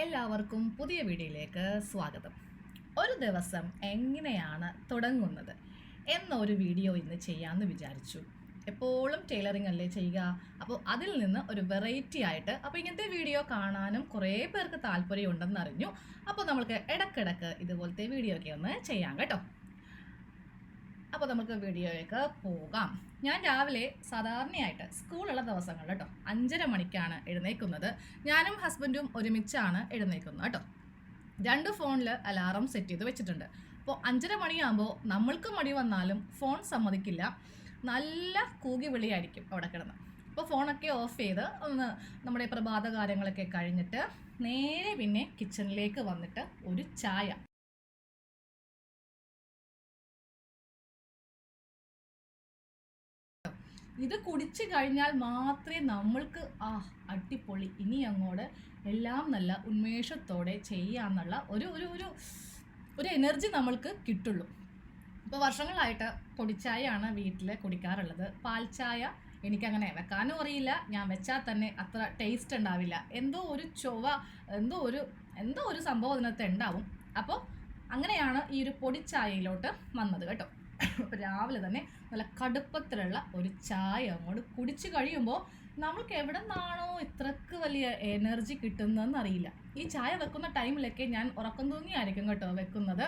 എല്ലാവർക്കും പുതിയ വീഡിയോയിലേക്ക് സ്വാഗതം. ഒരു ദിവസം എങ്ങനെയാണ് തുടങ്ങുന്നത് എന്നൊരു വീഡിയോ ഇന്ന് ചെയ്യാമെന്ന് വിചാരിച്ചു. എപ്പോഴും ടൈലറിംഗ് അല്ലേ ചെയ്യുക? അപ്പോൾ അതിൽ നിന്ന് ഒരു വെറൈറ്റി ആയിട്ട് അപ്പോൾ ഇങ്ങനത്തെ വീഡിയോ കാണാനും കുറേ പേർക്ക് താല്പര്യം ഉണ്ടെന്ന് അറിഞ്ഞു. അപ്പോൾ നമ്മൾക്ക് ഇടക്കിടക്ക് ഇതുപോലത്തെ വീഡിയോ ഒക്കെ ഒന്ന് ചെയ്യാം കേട്ടോ. അപ്പോൾ നമുക്ക് വീഡിയോയിലേക്ക് പോകാം. ഞാൻ രാവിലെ സാധാരണയായിട്ട് സ്കൂളുള്ള ദിവസങ്ങളിൽ കേട്ടോ അഞ്ചര മണിക്കാണ് എഴുന്നേക്കുന്നത്. ഞാനും ഹസ്ബൻഡും ഒരുമിച്ചാണ് എഴുന്നേക്കുന്നത് കേട്ടോ. രണ്ട് ഫോണിൽ അലാറം സെറ്റ് ചെയ്ത് വെച്ചിട്ടുണ്ട്. അപ്പോൾ അഞ്ചര മണിയാകുമ്പോൾ നമ്മൾക്ക് മടി വന്നാലും ഫോൺ സമ്മതിക്കില്ല. നല്ല കൂകി വിളിയായിരിക്കും അവിടെ കിടന്ന്. അപ്പോൾ ഫോണൊക്കെ ഓഫ് ചെയ്ത് ഒന്ന് നമ്മുടെ പ്രഭാത കാര്യങ്ങളൊക്കെ കഴിഞ്ഞിട്ട് നേരെ പിന്നെ കിച്ചണിലേക്ക് വന്നിട്ട് ഒരു ചായ. ഇത് കുടിച്ചു കഴിഞ്ഞാൽ മാത്രമേ നമ്മൾക്ക് ആ അടിപൊളി. ഇനി അങ്ങോട്ട് എല്ലാം നല്ല ഉന്മേഷത്തോടെ ചെയ്യാന്നുള്ള ഒരു ഒരു ഒരു ഒരു എനർജി നമ്മൾക്ക് കിട്ടുള്ളൂ. ഇപ്പോൾ വർഷങ്ങളായിട്ട് പൊടിച്ചായയാണ് വീട്ടിൽ കുടിക്കാറുള്ളത്. പാൽച്ചായ എനിക്കങ്ങനെ വെക്കാനും അറിയില്ല. ഞാൻ വെച്ചാൽ തന്നെ അത്ര ടേസ്റ്റ് ഉണ്ടാവില്ല. എന്തോ ഒരു ചൊവ എന്തോ ഒരു എന്തോ ഒരു സംഭവം അതിനകത്ത് ഉണ്ടാവും. അപ്പോൾ അങ്ങനെയാണ് ഈ ഒരു പൊടിച്ചായയിലോട്ട് വന്നത് കേട്ടോ. രാവിലെ തന്നെ നല്ല കടുപ്പത്തിലുള്ള ഒരു ചായ അങ്ങോട്ട് കുടിച്ചു കഴിയുമ്പോൾ നമ്മൾക്ക് എവിടെ നിന്നാണോ ഇത്രക്ക് വലിയ എനർജി കിട്ടുന്നതെന്ന് അറിയില്ല. ഈ ചായ വെക്കുന്ന ടൈമിലൊക്കെ ഞാൻ ഉറക്കം തൂങ്ങിയായിരിക്കും കേട്ടോ വെക്കുന്നത്.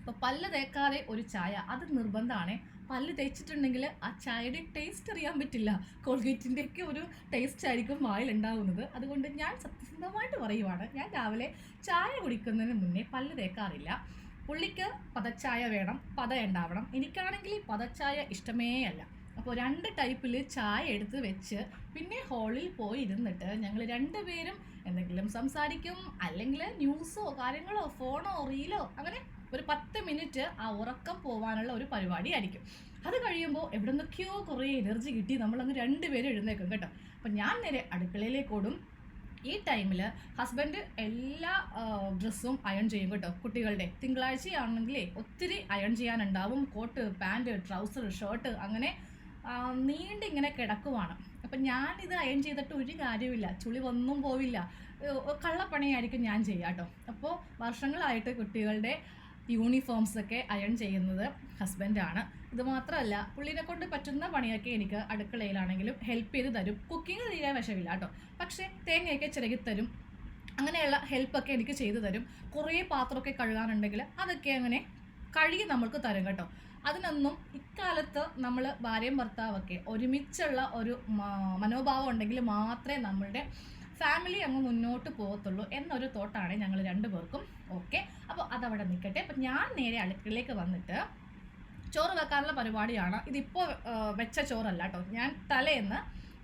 അപ്പോൾ പല്ല് തേക്കാതെ ഒരു ചായ അത് നിർബന്ധമാണ്. പല്ല് തേച്ചിട്ടുണ്ടെങ്കിൽ ആ ചായയുടെ ടേസ്റ്റ് അറിയാൻ പറ്റില്ല. കോൾഗേറ്റിന്റെ ഒക്കെ ഒരു ടേസ്റ്റ് ആയിരിക്കും വായിൽ ഉണ്ടാവുന്നത് അതുകൊണ്ട് ഞാൻ സത്യസന്ധമായിട്ട് പറയുവാണ് ഞാൻ രാവിലെ ചായ കുടിക്കുന്നതിന് മുന്നേ പല്ല് തേക്കാറില്ല. പുള്ളിക്ക് പതച്ചായ വേണം പത ഉണ്ടാവണം. എനിക്കാണെങ്കിൽ ഈ പതച്ചായ ഇഷ്ടമേ അല്ല. അപ്പോൾ രണ്ട് ടൈപ്പിൽ ചായ എടുത്ത് വെച്ച് പിന്നെ ഹോളിൽ പോയി ഇരുന്നിട്ട് ഞങ്ങൾ രണ്ടുപേരും എന്തെങ്കിലും സംസാരിക്കും അല്ലെങ്കിൽ ന്യൂസോ കാര്യങ്ങളോ ഫോണോ റീലോ അങ്ങനെ ഒരു പത്ത് മിനിറ്റ് ആ ഉറക്കം പോവാനുള്ള ഒരു പരിപാടി ആയിരിക്കും. അത് കഴിയുമ്പോൾ എവിടെ നിന്നൊക്കെയോ കുറേ എനർജി കിട്ടി. നമ്മളങ്ങ് രണ്ടുപേരും എഴുന്നേക്കും കേട്ടോ. അപ്പം ഞാൻ നേരെ അടുക്കളയിലേക്ക് ഓടും. ഈ ടൈമിൽ ഹസ്ബൻഡ് എല്ലാ ഡ്രസ്സും അയൺ ചെയ്യും കേട്ടോ കുട്ടികളുടെ. തിങ്കളാഴ്ചയാണെങ്കിലേ ഒത്തിരി അയൺ ചെയ്യാനുണ്ടാവും. കോട്ട് പാന്റ് ട്രൗസർ ഷർട്ട് അങ്ങനെ നീണ്ടിങ്ങനെ കിടക്കുവാണ്. അപ്പം ഞാനിത് അയൺ ചെയ്തിട്ട് ഒരു കാര്യമില്ല ചുളി ഒന്നും പോവില്ല. കള്ളപ്പണിയായിരിക്കും ഞാൻ ചെയ്യുക കേട്ടോ. അപ്പോൾ വർഷങ്ങളായിട്ട് കുട്ടികളുടെ യൂണിഫോംസൊക്കെ അയൺ ചെയ്യുന്നത് ഹസ്ബൻഡാണ് ഇത് മാത്രമല്ല പുള്ളിനെ കൊണ്ട് പറ്റുന്ന പണിയൊക്കെ എനിക്ക് അടുക്കളയിലാണെങ്കിലും ഹെൽപ്പ് ചെയ്ത് തരും. കുക്കിംഗ് തീരെ വിഷമില്ല കേട്ടോ. പക്ഷേ തേങ്ങയൊക്കെ ചിരകി തരും. അങ്ങനെയുള്ള ഹെൽപ്പൊക്കെ എനിക്ക് ചെയ്തു തരും. കുറേ പാത്രമൊക്കെ കഴുകാനുണ്ടെങ്കിൽ അതൊക്കെ അങ്ങനെ കഴുകി നമ്മൾക്ക് തരും കേട്ടോ. അതിനൊന്നും ഇക്കാലത്ത് നമ്മൾ ഭാര്യയും ഭർത്താവൊക്കെ ഒരുമിച്ചുള്ള ഒരു മനോഭാവം ഉണ്ടെങ്കിൽ മാത്രമേ നമ്മളുടെ ഫാമിലി അങ്ങ് മുന്നോട്ട് പോകത്തുള്ളൂ എന്നൊരു തോട്ടാണ് ഞങ്ങൾ രണ്ടുപേർക്കും. ഓക്കെ അപ്പോൾ അതവിടെ നിൽക്കട്ടെ. അപ്പം ഞാൻ നേരെ അടുക്കളയിലേക്ക് വന്നിട്ട് ചോറ് വെക്കാനുള്ള പരിപാടിയാണ്. ഇതിപ്പോൾ വെച്ച ചോറല്ല കേട്ടോ ഞാൻ തലേന്ന്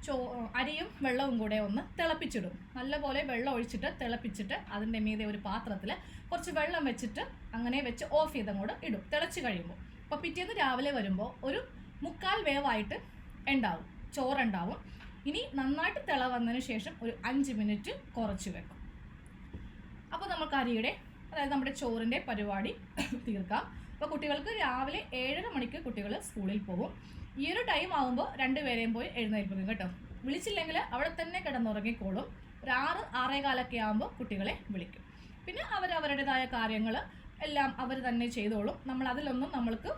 ചോ അരിയും വെള്ളവും കൂടെ ഒന്ന് തിളപ്പിച്ചിടും. നല്ലപോലെ വെള്ളം ഒഴിച്ചിട്ട് തിളപ്പിച്ചിട്ട് അതിന്റെ മീതെ ഒരു പാത്രത്തിൽ കുറച്ച് വെള്ളം വെച്ചിട്ട് അങ്ങനെ വെച്ച് ഓഫ് ചെയ്തങ്ങോട്ട് ഇടും. തിളച്ച് കഴിയുമ്പോൾ അപ്പോൾ പിറ്റേന്ന് രാവിലെ വരുമ്പോൾ ഒരു മുക്കാൽ വേവായിട്ട് ഉണ്ടാവും ചോറുണ്ടാവും. ഇനി നന്നായിട്ട് തിള വന്നതിന് ശേഷം ഒരു അഞ്ച് മിനിറ്റ് കുറച്ച് വെക്കും. അപ്പോൾ നമുക്ക് അരിയുടെ അതായത് നമ്മുടെ ചോറിന്റെ പരിപാടി തീർക്കാം. അപ്പോൾ കുട്ടികൾക്ക് രാവിലെ ഏഴര മണിക്ക് കുട്ടികൾ സ്കൂളിൽ പോകും. ഈ ഒരു ടൈം ആകുമ്പോൾ രണ്ടുപേരെയും പോയി എഴുന്നേൽപ്പിക്കും കേട്ടോ. വിളിച്ചില്ലെങ്കിൽ അവിടെ തന്നെ കിടന്നുറങ്ങിക്കോളും. ഒരു ആറ് ആറേ കാലൊക്കെ ആകുമ്പോൾ കുട്ടികളെ വിളിക്കും. പിന്നെ അവരവരുടേതായ കാര്യങ്ങൾ എല്ലാം അവർ തന്നെ ചെയ്തോളും. നമ്മൾ അതിലൊന്നും നമ്മൾക്ക്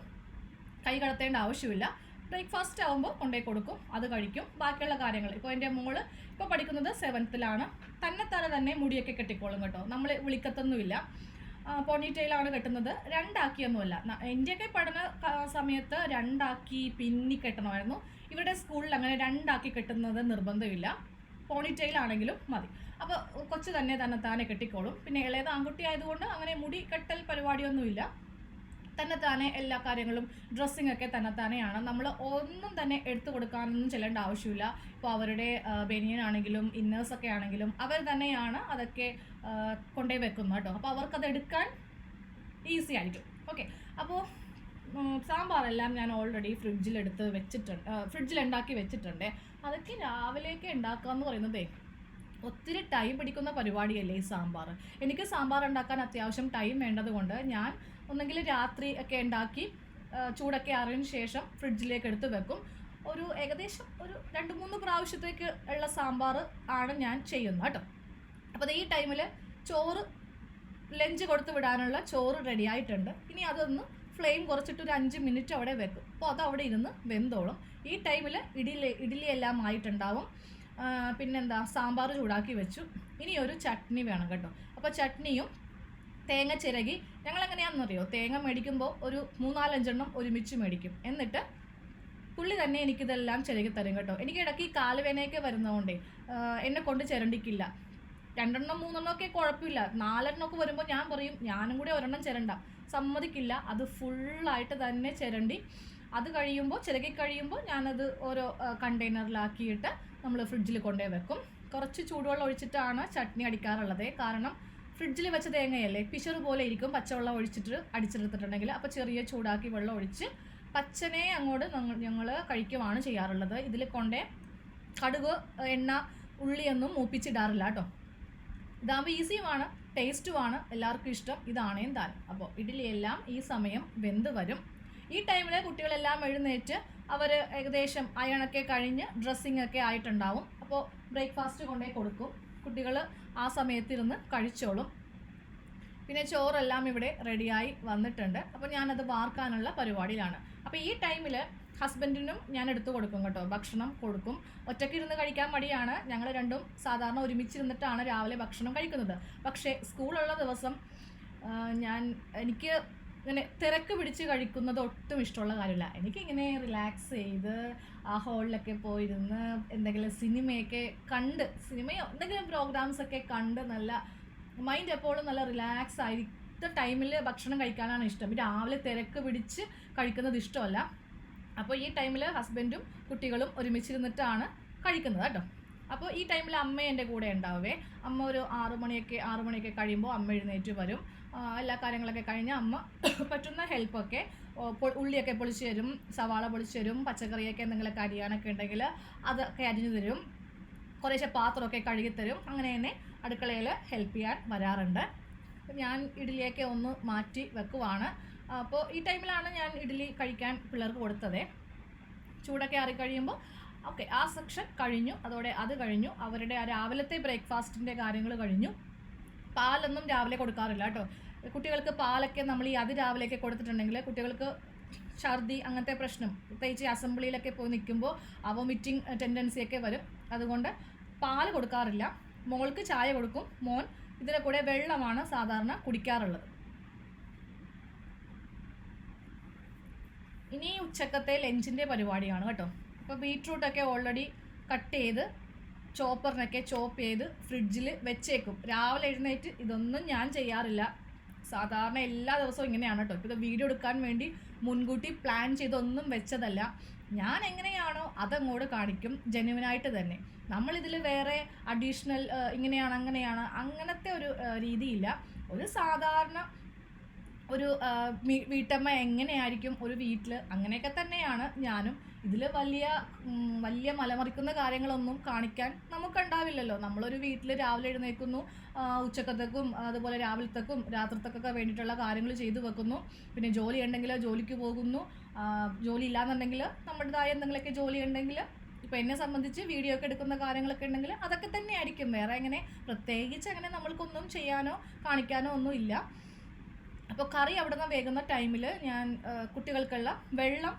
കൈ കടത്തേണ്ട ആവശ്യമില്ല. ബ്രേക്ക്ഫാസ്റ്റ് ആകുമ്പോൾ കൊണ്ടേ കൊടുക്കും അത് കഴിക്കും. ബാക്കിയുള്ള കാര്യങ്ങൾ. ഇപ്പോൾ എന്റെ മോൾ ഇപ്പോൾ പഠിക്കുന്നത് സെവൻത്തിലാണ് തന്നെത്താനെ തന്നെ മുടിയൊക്കെ കെട്ടിക്കോളും കേട്ടോ. നമ്മൾ വിളിക്കത്തൊന്നുമില്ല. പോണിറ്റെയിലാണ് കെട്ടുന്നത്. രണ്ടാക്കിയൊന്നുമല്ല. എന്റെയൊക്കെ പഠന സമയത്ത് രണ്ടാക്കി പിന്നി കെട്ടണമായിരുന്നു. ഇവരുടെ സ്കൂളിൽ അങ്ങനെ രണ്ടാക്കി കെട്ടുന്നത് നിർബന്ധമില്ല. പോണിറ്റെയിലാണെങ്കിലും മതി. അപ്പോൾ കൊച്ചു തന്നെ തന്നെ താനെ കെട്ടിക്കോളും. പിന്നെ ഇളയത് ആൺകുട്ടി ആയതുകൊണ്ട് അങ്ങനെ മുടി കെട്ടൽ പരിപാടിയൊന്നുമില്ല. തന്നെത്താനെ എല്ലാ കാര്യങ്ങളും ഡ്രസ്സിങ് ഒക്കെ തന്നെത്താനെയാണ്. നമ്മൾ ഒന്നും തന്നെ എടുത്തു കൊടുക്കാനൊന്നും ചെല്ലേണ്ട ആവശ്യമില്ല. ഇപ്പോൾ അവരുടെ ബെനിയൻ ആണെങ്കിലും ഇന്നേഴ്സ് ഒക്കെ ആണെങ്കിലും അവർ തന്നെയാണ് അതൊക്കെ കൊണ്ടേ വെക്കുന്നത് കേട്ടോ. അപ്പോൾ അവർക്കത് എടുക്കാൻ ഈസി ആയിരിക്കും. ഓക്കെ അപ്പോൾ സാമ്പാറെല്ലാം ഞാൻ ഓൾറെഡി ഫ്രിഡ്ജിലെടുത്ത് വെച്ചിട്ടുണ്ട് ഫ്രിഡ്ജിൽ ഉണ്ടാക്കി വെച്ചിട്ടുണ്ട്. അതൊക്കെ രാവിലെയൊക്കെ ഉണ്ടാക്കുക എന്ന് പറയുന്നതേ ഒത്തിരി ടൈം പിടിക്കുന്ന പരിപാടിയല്ലേ ഈ സാമ്പാർ എനിക്ക് സാമ്പാർ ഉണ്ടാക്കാൻ അത്യാവശ്യം ടൈം വേണ്ടത് കൊണ്ട് ഞാൻ ഒന്നെങ്കിൽ രാത്രി ഒക്കെ ഉണ്ടാക്കി ചൂടൊക്കെ ആറിയതിന് ശേഷം ഫ്രിഡ്ജിലേക്ക് എടുത്ത് വെക്കും. ഒരു ഏകദേശം ഒരു രണ്ട് മൂന്ന് പ്രാവശ്യത്തേക്ക് ഉള്ള സാമ്പാർ ആണ് ഞാൻ ചെയ്യുന്നത് കേട്ടോ. അപ്പോൾ ഈ ടൈമിൽ ചോറ് ലഞ്ച് കൊടുത്ത് വിടാനുള്ള ചോറ് റെഡി ആയിട്ടുണ്ട്. ഇനി അതൊന്ന് ഫ്ലെയിം കുറച്ചിട്ട് ഒരു അഞ്ച് മിനിറ്റ് അവിടെ വെക്കും. അപ്പോൾ അത് അവിടെ ഇരുന്ന് വെന്തോളും. ഈ ടൈമിൽ ഇഡ്ഡലി ഇഡ്ഡലി എല്ലാം ആയിട്ടുണ്ടാവും. പിന്നെന്താ? സാമ്പാർ ചൂടാക്കി വെച്ചു. ഇനി ഒരു ചട്നി വേണം കേട്ടോ. അപ്പോൾ ചട്നിയും തേങ്ങ ചിരകി ഞങ്ങൾ എങ്ങനെയാണെന്നറിയോ തേങ്ങ മേടിക്കുമ്പോൾ ഒരു മൂന്നാലഞ്ചെണ്ണം ഒരുമിച്ച് മേടിക്കും. എന്നിട്ട് പുള്ളി തന്നെ എനിക്കിതെല്ലാം ചിരകി തരും കേട്ടോ. എനിക്ക് ഇടയ്ക്ക് ഈ കാലുവേനയൊക്കെ വരുന്നതുകൊണ്ടേ എന്നെ കൊണ്ട് ചിരണ്ടിക്കില്ല. രണ്ടെണ്ണം മൂന്നെണ്ണം ഒക്കെ കുഴപ്പമില്ല. നാലെണ്ണം ഒക്കെ വരുമ്പോൾ ഞാൻ പറയും ഞാനും കൂടി ഒരെണ്ണം ചിരണ്ട. സമ്മതിക്കില്ല. അത് ഫുള്ളായിട്ട് തന്നെ ചിരണ്ടി അത് കഴിയുമ്പോൾ ചിലകി കഴിയുമ്പോൾ ഞാനത് ഓരോ കണ്ടെയ്നറിലാക്കിയിട്ട് നമ്മൾ ഫ്രിഡ്ജിൽ കൊണ്ടേ വെക്കും. കുറച്ച് ചൂടുവെള്ളം ഒഴിച്ചിട്ടാണ് ചട്നി അടിക്കാറുള്ളത്. കാരണം ഫ്രിഡ്ജിൽ വെച്ച തേങ്ങയല്ലേ പിശറ് പോലെ ഇരിക്കും. പച്ചവെള്ളം ഒഴിച്ചിട്ട് അടിച്ചെടുത്തിട്ടുണ്ടെങ്കിൽ. അപ്പോൾ ചെറിയ ചൂടാക്കി വെള്ളം ഒഴിച്ച് പച്ചനെ അങ്ങോട്ട് ഞങ്ങൾ കഴിക്കുവാണ് ചെയ്യാറുള്ളത്. ഇതിൽ കൊണ്ടേ കടുക് എണ്ണ ഉള്ളിയൊന്നും മൂപ്പിച്ചിടാറില്ല കേട്ടോ. ഇതാകുമ്പോൾ ഈസിയുമാണ് ടേസ്റ്റുമാണ് എല്ലാവർക്കും ഇഷ്ടം. ഇതാണേം താരം. അപ്പോൾ ഇഡ്ഡലിയെല്ലാം ഈ സമയം വെന്ത് വരും. ഈ ടൈമിൽ കുട്ടികളെല്ലാം എഴുന്നേറ്റ് അവർ ഏകദേശം അയണൊക്കെ കഴിഞ്ഞ് ഡ്രസ്സിങ് ഒക്കെ ആയിട്ടുണ്ടാവും. അപ്പോൾ ബ്രേക്ക്ഫാസ്റ്റ് കൊണ്ടേ കൊടുക്കും. കുട്ടികൾ ആ സമയത്തിരുന്ന് കഴിച്ചോളും. പിന്നെ ചോറെല്ലാം ഇവിടെ റെഡിയായി വന്നിട്ടുണ്ട്. അപ്പോൾ ഞാനത് വാർക്കാനുള്ള പരിപാടിയിലാണ്. അപ്പോൾ ഈ ടൈമിൽ ഹസ്ബൻഡിനും ഞാൻ എടുത്തു കൊടുക്കും കേട്ടോ. ഭക്ഷണം കൊടുക്കും. ഒറ്റയ്ക്ക് ഇരുന്ന് കഴിക്കാൻ മടിയാണ്. ഞങ്ങൾ രണ്ടും സാധാരണ ഒരുമിച്ചിരുന്നിട്ടാണ് രാവിലെ ഭക്ഷണം കഴിക്കുന്നത്. പക്ഷേ സ്കൂളുള്ള ദിവസം ഞാൻ എനിക്ക് ഇങ്ങനെ തിരക്ക് പിടിച്ച് കഴിക്കുന്നത് ഒട്ടും ഇഷ്ടമുള്ള കാര്യമില്ല. എനിക്കിങ്ങനെ റിലാക്സ് ചെയ്ത് ആ ഹോളിലൊക്കെ പോയിരുന്ന് എന്തെങ്കിലും സിനിമയൊക്കെ കണ്ട് സിനിമയോ എന്തെങ്കിലും പ്രോഗ്രാംസ് ഒക്കെ കണ്ട് നല്ല മൈൻഡ് എപ്പോഴും നല്ല റിലാക്സ് ആയിട്ട് ടൈമിൽ ഭക്ഷണം കഴിക്കാനാണ് ഇഷ്ടം. രാവിലെ തിരക്ക് പിടിച്ച് കഴിക്കുന്നത് ഇഷ്ടമല്ല. അപ്പോൾ ഈ ടൈമിൽ ഹസ്ബൻഡും കുട്ടികളും ഒരുമിച്ചിരുന്നിട്ടാണ് കഴിക്കുന്നത് കേട്ടോ. അപ്പോൾ ഈ ടൈമിൽ അമ്മ എന്റെ കൂടെ ഉണ്ടാവേ. അമ്മ ഒരു ആറു മണിയൊക്കെ ആറു മണിയൊക്കെ കഴിയുമ്പോൾ അമ്മ എഴുന്നേറ്റ് വരും. എല്ലാ കാര്യങ്ങളൊക്കെ കഴിഞ്ഞ് അമ്മ പറ്റുന്ന ഹെൽപ്പൊക്കെ ഉള്ളിയൊക്കെ പൊളിച്ചു തരും സവാള പൊളിച്ചു തരും പച്ചക്കറിയൊക്കെ എന്തെങ്കിലുമൊക്കെ അരിയാനൊക്കെ ഉണ്ടെങ്കിൽ അതൊക്കെ അരിഞ്ഞു തരും കുറേശ്ശെ പാത്രമൊക്കെ കഴുകിത്തരും തരും അങ്ങനെ തന്നെ അടുക്കളയിൽ ഹെൽപ്പ് ചെയ്യാൻ വരാറുണ്ട്. ഞാൻ ഇഡ്ഡലിയൊക്കെ ഒന്ന് മാറ്റി വെക്കുവാണ്. അപ്പോൾ ഈ ടൈമിലാണ് ഞാൻ ഇഡ്ഡലി കഴിക്കാൻ പിള്ളേർക്ക് കൊടുത്തത്. ചൂടൊക്കെ ആറി കഴിയുമ്പോൾ ഓക്കെ ആ സെക്ഷൻ കഴിഞ്ഞു അതോടെ അത് കഴിഞ്ഞു അവരുടെ ആ രാവിലത്തെ ബ്രേക്ക്ഫാസ്റ്റിന്റെ കാര്യങ്ങൾ കഴിഞ്ഞു. പാലൊന്നും രാവിലെ കൊടുക്കാറില്ല കേട്ടോ. കുട്ടികൾക്ക് പാലൊക്കെ നമ്മൾ ഈ അതിരാവിലെയൊക്കെ കൊടുത്തിട്ടുണ്ടെങ്കിൽ കുട്ടികൾക്ക് ഛർദി അങ്ങനത്തെ പ്രശ്നം പ്രത്യേകിച്ച് അസംബ്ലിയിലൊക്കെ പോയി നിൽക്കുമ്പോൾ ആ വൊമിറ്റിംഗ് ടെൻഡൻസി ഒക്കെ വരും. അതുകൊണ്ട് പാൽ കൊടുക്കാറില്ല. മോൾക്ക് ചായ കൊടുക്കും. മോൻ ഇതിന്റെ കൂടെ വെള്ളമാണ് സാധാരണ കുടിക്കാറുള്ളത്. ഇനി ഉച്ചക്കത്തെ ലഞ്ചിന്റെ പരിപാടിയാണ് കേട്ടോ. അപ്പോൾ ബീട്രൂട്ടൊക്കെ ഓൾറെഡി കട്ട് ചെയ്ത് ചോപ്പറിനൊക്കെ ചോപ്പ് ചെയ്ത് ഫ്രിഡ്ജിൽ വെച്ചേക്കും. രാവിലെ എഴുന്നേറ്റ് ഇതൊന്നും ഞാൻ ചെയ്യാറില്ല. സാധാരണ എല്ലാ ദിവസവും ഇങ്ങനെയാണ് കേട്ടോ ഇപ്പോൾ വീഡിയോ എടുക്കാൻ വേണ്ടി മുൻകൂട്ടി പ്ലാൻ ചെയ്തൊന്നും വെച്ചതല്ല. ഞാൻ എങ്ങനെയാണോ അതങ്ങോട്ട് കാണിക്കും ജെന്യുവനായിട്ട് തന്നെ. നമ്മളിതിൽ വേറെ അഡീഷണൽ ഇങ്ങനെയാണ് അങ്ങനെയാണ് അങ്ങനത്തെ ഒരു രീതിയില്ല. ഒരു സാധാരണ ഒരു വീട്ടമ്മ എങ്ങനെയായിരിക്കും ഒരു വീട്ടിൽ അങ്ങനെയൊക്കെ തന്നെയാണ് ഞാനും ഇതിൽ വലിയ വലിയ മലമറിക്കുന്ന കാര്യങ്ങളൊന്നും കാണിക്കാൻ നമുക്കുണ്ടാവില്ലല്ലോ. നമ്മളൊരു വീട്ടിൽ രാവിലെ എഴുന്നേൽക്കുന്നു ഉച്ചക്കത്തേക്കും അതുപോലെ രാവിലത്തേക്കും രാത്രിത്തേക്കൊക്കെ വേണ്ടിയിട്ടുള്ള കാര്യങ്ങൾ ചെയ്തു വെക്കുന്നു. പിന്നെ ജോലി ഉണ്ടെങ്കിൽ ജോലിക്ക് പോകുന്നു. ജോലി ഇല്ലാന്നുണ്ടെങ്കിൽ നമ്മുടേതായ എന്തെങ്കിലുമൊക്കെ ജോലി ഉണ്ടെങ്കിൽ ഇപ്പോൾ എന്നെ സംബന്ധിച്ച് വീഡിയോ ഒക്കെ എടുക്കുന്ന കാര്യങ്ങളൊക്കെ ഉണ്ടെങ്കിൽ അതൊക്കെ തന്നെ ആയിരിക്കും. വേറെ അങ്ങനെ പ്രത്യേകിച്ച് അങ്ങനെ നമ്മൾക്കൊന്നും ചെയ്യാനോ കാണിക്കാനോ ഒന്നും ഇല്ല. അപ്പോൾ കറി അവിടെ നിന്ന് വേകുന്ന ടൈമിൽ ഞാൻ കുട്ടികൾക്കുള്ള വെള്ളം